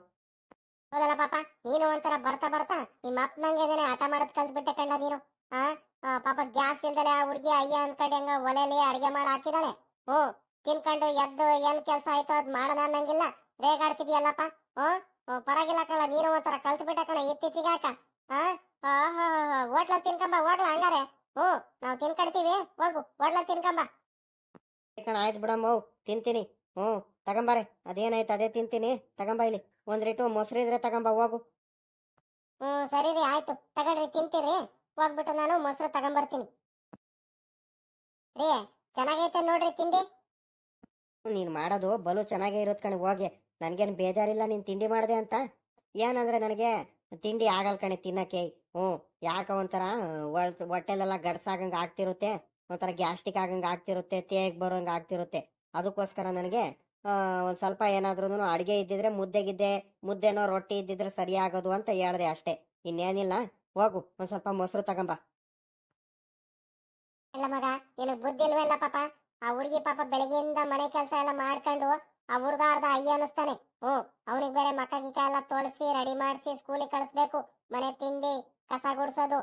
ಹೌದಲ್ಲ ಪಾಪ, ನೀನು ಒಂಥರ ಬರ್ತಾ ಬರ್ತಾ ನಿಮ್ಮ ಅಪ್ಪನಂಗೆ ಏನೇನೆ ಆಟ ಮಾಡೋದ್ ಕಲ್ತ್ಬಿಟ್ಟೆ ಕಂಡ ನೀನು. ಆ ಪಾಪ ಗ್ಯಾಸ್ ಇಲ್ದಲೆ ಆ ಹುಡ್ಗಿ ಅಯ್ಯ ಅನ್ಕೊಂಡು ಹಂಗ ಒಲೆಯಲ್ಲಿ ಅಡಿಗೆ ಮಾಡಿ ಹಾಕಿದಾಳೆ. ಹ್ಮ್, ತಿನ್ಕೊಂಡು ಎದ್ದು ಏನ್ ಕೆಲ್ಸ ಆಯ್ತು ಅದ್ ಮಾಡೋಣ ಅನ್ನಂಗಿಲ್ಲ. ರೇಗಾಡ್ತಿದ್ಯಲ್ಲಪ್ಪ ಹ್ಮ್ ಪರವಾಗಿಲ್ಲ ಕಣ ನೀನು ಒಂಥರ ಕಲ್ತ್ಬಿಟ್ಟೆ ಕಣ ಇತ್ತೀಚಿಗೆ ಹಾಕ ಆ ಹೋಟ್ಲ ತಿನ್ಕೊಂಬ ಹೋಟ್ಲ ಹಂಗಾರೆ? ಹ್ಮ್ ನಾವು ತಿನ್ಕಡ್ತೀವಿ ಹೋಗು ಹೋಟ್ಲ ತಿನ್ಕೊಂಬ. ಕಣ, ಆಯ್ತು ಬಿಡಮ್ಮ ತಿಂತೀನಿ. ಹ್ಞೂ ತಗೊಂಬಾರೆ ಅದೇನಾಯ್ತು, ಅದೇ ತಿಂತೀನಿ. ತಗೊಂಬ ಇಲ್ಲಿ. ಒಂದ್ರಿಟ್ಟು ಮೊಸರು ಇದ್ರೆ ತಗೊಂಬ, ಹೋಗು. ಹ್ಞೂ, ಸರಿ ರೀ, ಆಯ್ತು. ತಗೊಳ್ರಿ, ತಿಂತೀರಿ. ಹೋಗ್ಬಿಟ್ಟು ನಾನು ಮೊಸರು ತಗೊಂಬರ್ತೀನಿ. ರೀ, ಚೆನ್ನಾಗೈತೆ ನೋಡ್ರಿ ತಿಂಡಿ? ನೀನು ಮಾಡೋದು ಬಲು ಚೆನ್ನಾಗೇ ಇರೋದ್ ಕಣೆ, ಹೋಗಿ. ನನ್ಗೇನು ಬೇಜಾರಿಲ್ಲ, ನೀನ್ ತಿಂಡಿ ಮಾಡಿದೆ ಅಂತ. ಏನಂದ್ರೆ ನನಗೆ ತಿಂಡಿ ಆಗಲ್ ಕಣೆ ತಿನ್ನಕ್ಕೆ. ಹ್ಞೂ, ಯಾಕ ಒಂಥರ ಹೊಟ್ಟೆಲೆಲ್ಲ ಗಡ್ಸಾಗಂಗ್ ಆಗ್ತಿರುತ್ತೆ, ಒಂಥರ ಗ್ಯಾಸ್ಟಿಕ್ ಆಗಂಗ್ ಆಗ್ತಿರುತ್ತೆ, ತೇಗ್ ಬರೋಂಗ್ ಆಗ್ತಿರುತ್ತೆ. ಅದಕ್ಕೋಸ್ಕರ ನನಗೆ ಒಂದ್ ಸ್ವಲ್ಪ ಏನಾದ್ರೂ ಅಡಿಗೆ ಇದ್ದಿದ್ರೆ ಮುದ್ದೆಗಿದ್ದೆ ಮುದ್ದೆನೋ ರೊಟ್ಟಿ ಇದ್ದಿದ್ರೆ ಸರಿ ಆಗೋದು ಅಂತ ಹೇಳ್ದೆ ಅಷ್ಟೇ. ಇನ್ನೇನಿಲ್ಲ, ಹೋಗು, ಒಂದ್ ಸ್ವಲ್ಪ ಮೊಸರು ತಗೊಂಬ. ಇಲ್ಲ ಮಗ ಏನು ಬುದ್ಧಿ ಇಲ್ವಲ್ಲ ಪಾಪ? ಆ ಹುಡುಗಿ ಪಾಪ ಬೆಳಗ್ಗೆಯಿಂದ ಮನೆ ಕೆಲಸ ಎಲ್ಲ ಮಾಡ್ಕೊಂಡು ಆ ಹುಡುಗ ಅರ್ಧ ಅಯ್ಯ ಅನಿಸ್ತಾನೆ ಹ್ಮ್ ಅವನಿಗೆ ಬೇರೆ ಮಕ್ಕ ಗಿಕ್ಕ ಎಲ್ಲ ತೊಳಸಿ, ರೆಡಿ ಮಾಡಿಸಿ, ಸ್ಕೂಲಿಗೆ ಕಳಿಸ್ಬೇಕು. ಮನೆ ತಿಂಡಿ, ಕಸ ಗುಡಿಸೋದು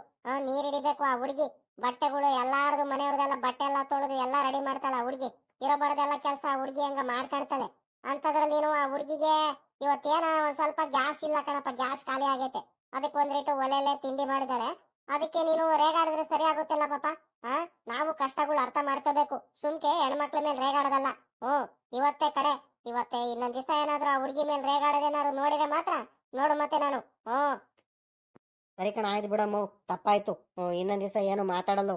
ನೀರ್ ಹಿಡಿಬೇಕು ಆ ಹುಡುಗಿ. ಬಟ್ಟೆಗಳು ಎಲ್ಲಾರ್ದು, ಮನೆಯವ್ರದೆಲ್ಲ ಬಟ್ಟೆ ಎಲ್ಲ ತೊಳೆದು ಎಲ್ಲ ರೆಡಿ ಮಾಡ್ತಾಳೆ ಆ ಹುಡುಗಿ. ಇರೋ ಬರೋದೆಲ್ಲ ಕೆಲಸ ಆ ಹುಡುಗಿ ಹಂಗ ಮಾಡ್ಕೊಳ್ತಾಳೆ ಅಂತದ್ರಲ್ಲಿ ನೀನು ಆ ಹುಡುಗಿಗೆ ಇವತ್ತೇನ ಒಂದ್ ಸ್ವಲ್ಪ ಗ್ಯಾಸ್ ಇಲ್ಲ ಕಣಪ್ಪ, ಗ್ಯಾಸ್ ಖಾಲಿ ಆಗೈತೆ. ಅದಕ್ಕೆ ಒಂದ್ ರೇಟು ಒಲೆಲೆ ತಿಂಡಿ ಮಾಡಿದಾಳೆ. ಅದಕ್ಕೆ ನೀನು ರೇಗಾಡಿದ್ರೆ ಸರಿ ಆಗುತ್ತಿಲ್ಲ ಪಾಪ? ಹಾ, ನಾವು ಕಷ್ಟಗಳು ಅರ್ಥ ಮಾಡ್ಕೋಬೇಕು. ಸುಮ್ಕೆ ಹೆಣ್ಮಕ್ಳ ಮೇಲೆ ರೇಗಾಡದಲ್ಲ. ಹ್ಮ್ ಇವತ್ತೇ ಕಡೆ ಇವತ್ತೇ ಇನ್ನೊಂದ್ ದಿವಸ ಏನಾದ್ರು ಆ ಹುಡುಗಿ ಮೇಲೆ ರೇಗಾಡೋದೇನಾದ್ರು ನೋಡಿದ್ರೆ ಮಾತ್ರ ನೋಡು ಮತ್ತೆ ನಾನು. ಹ್ಮ್. ಸರಿ ಕಣ, ಆಯ್ತು ಬಿಡಮ್ಮ, ತಪ್ಪಾಯ್ತು. ಹ್ಞೂ ಇನ್ನೊಂದ್ ದಿವಸ ಏನು ಮಾತಾಡಲ್ಲ.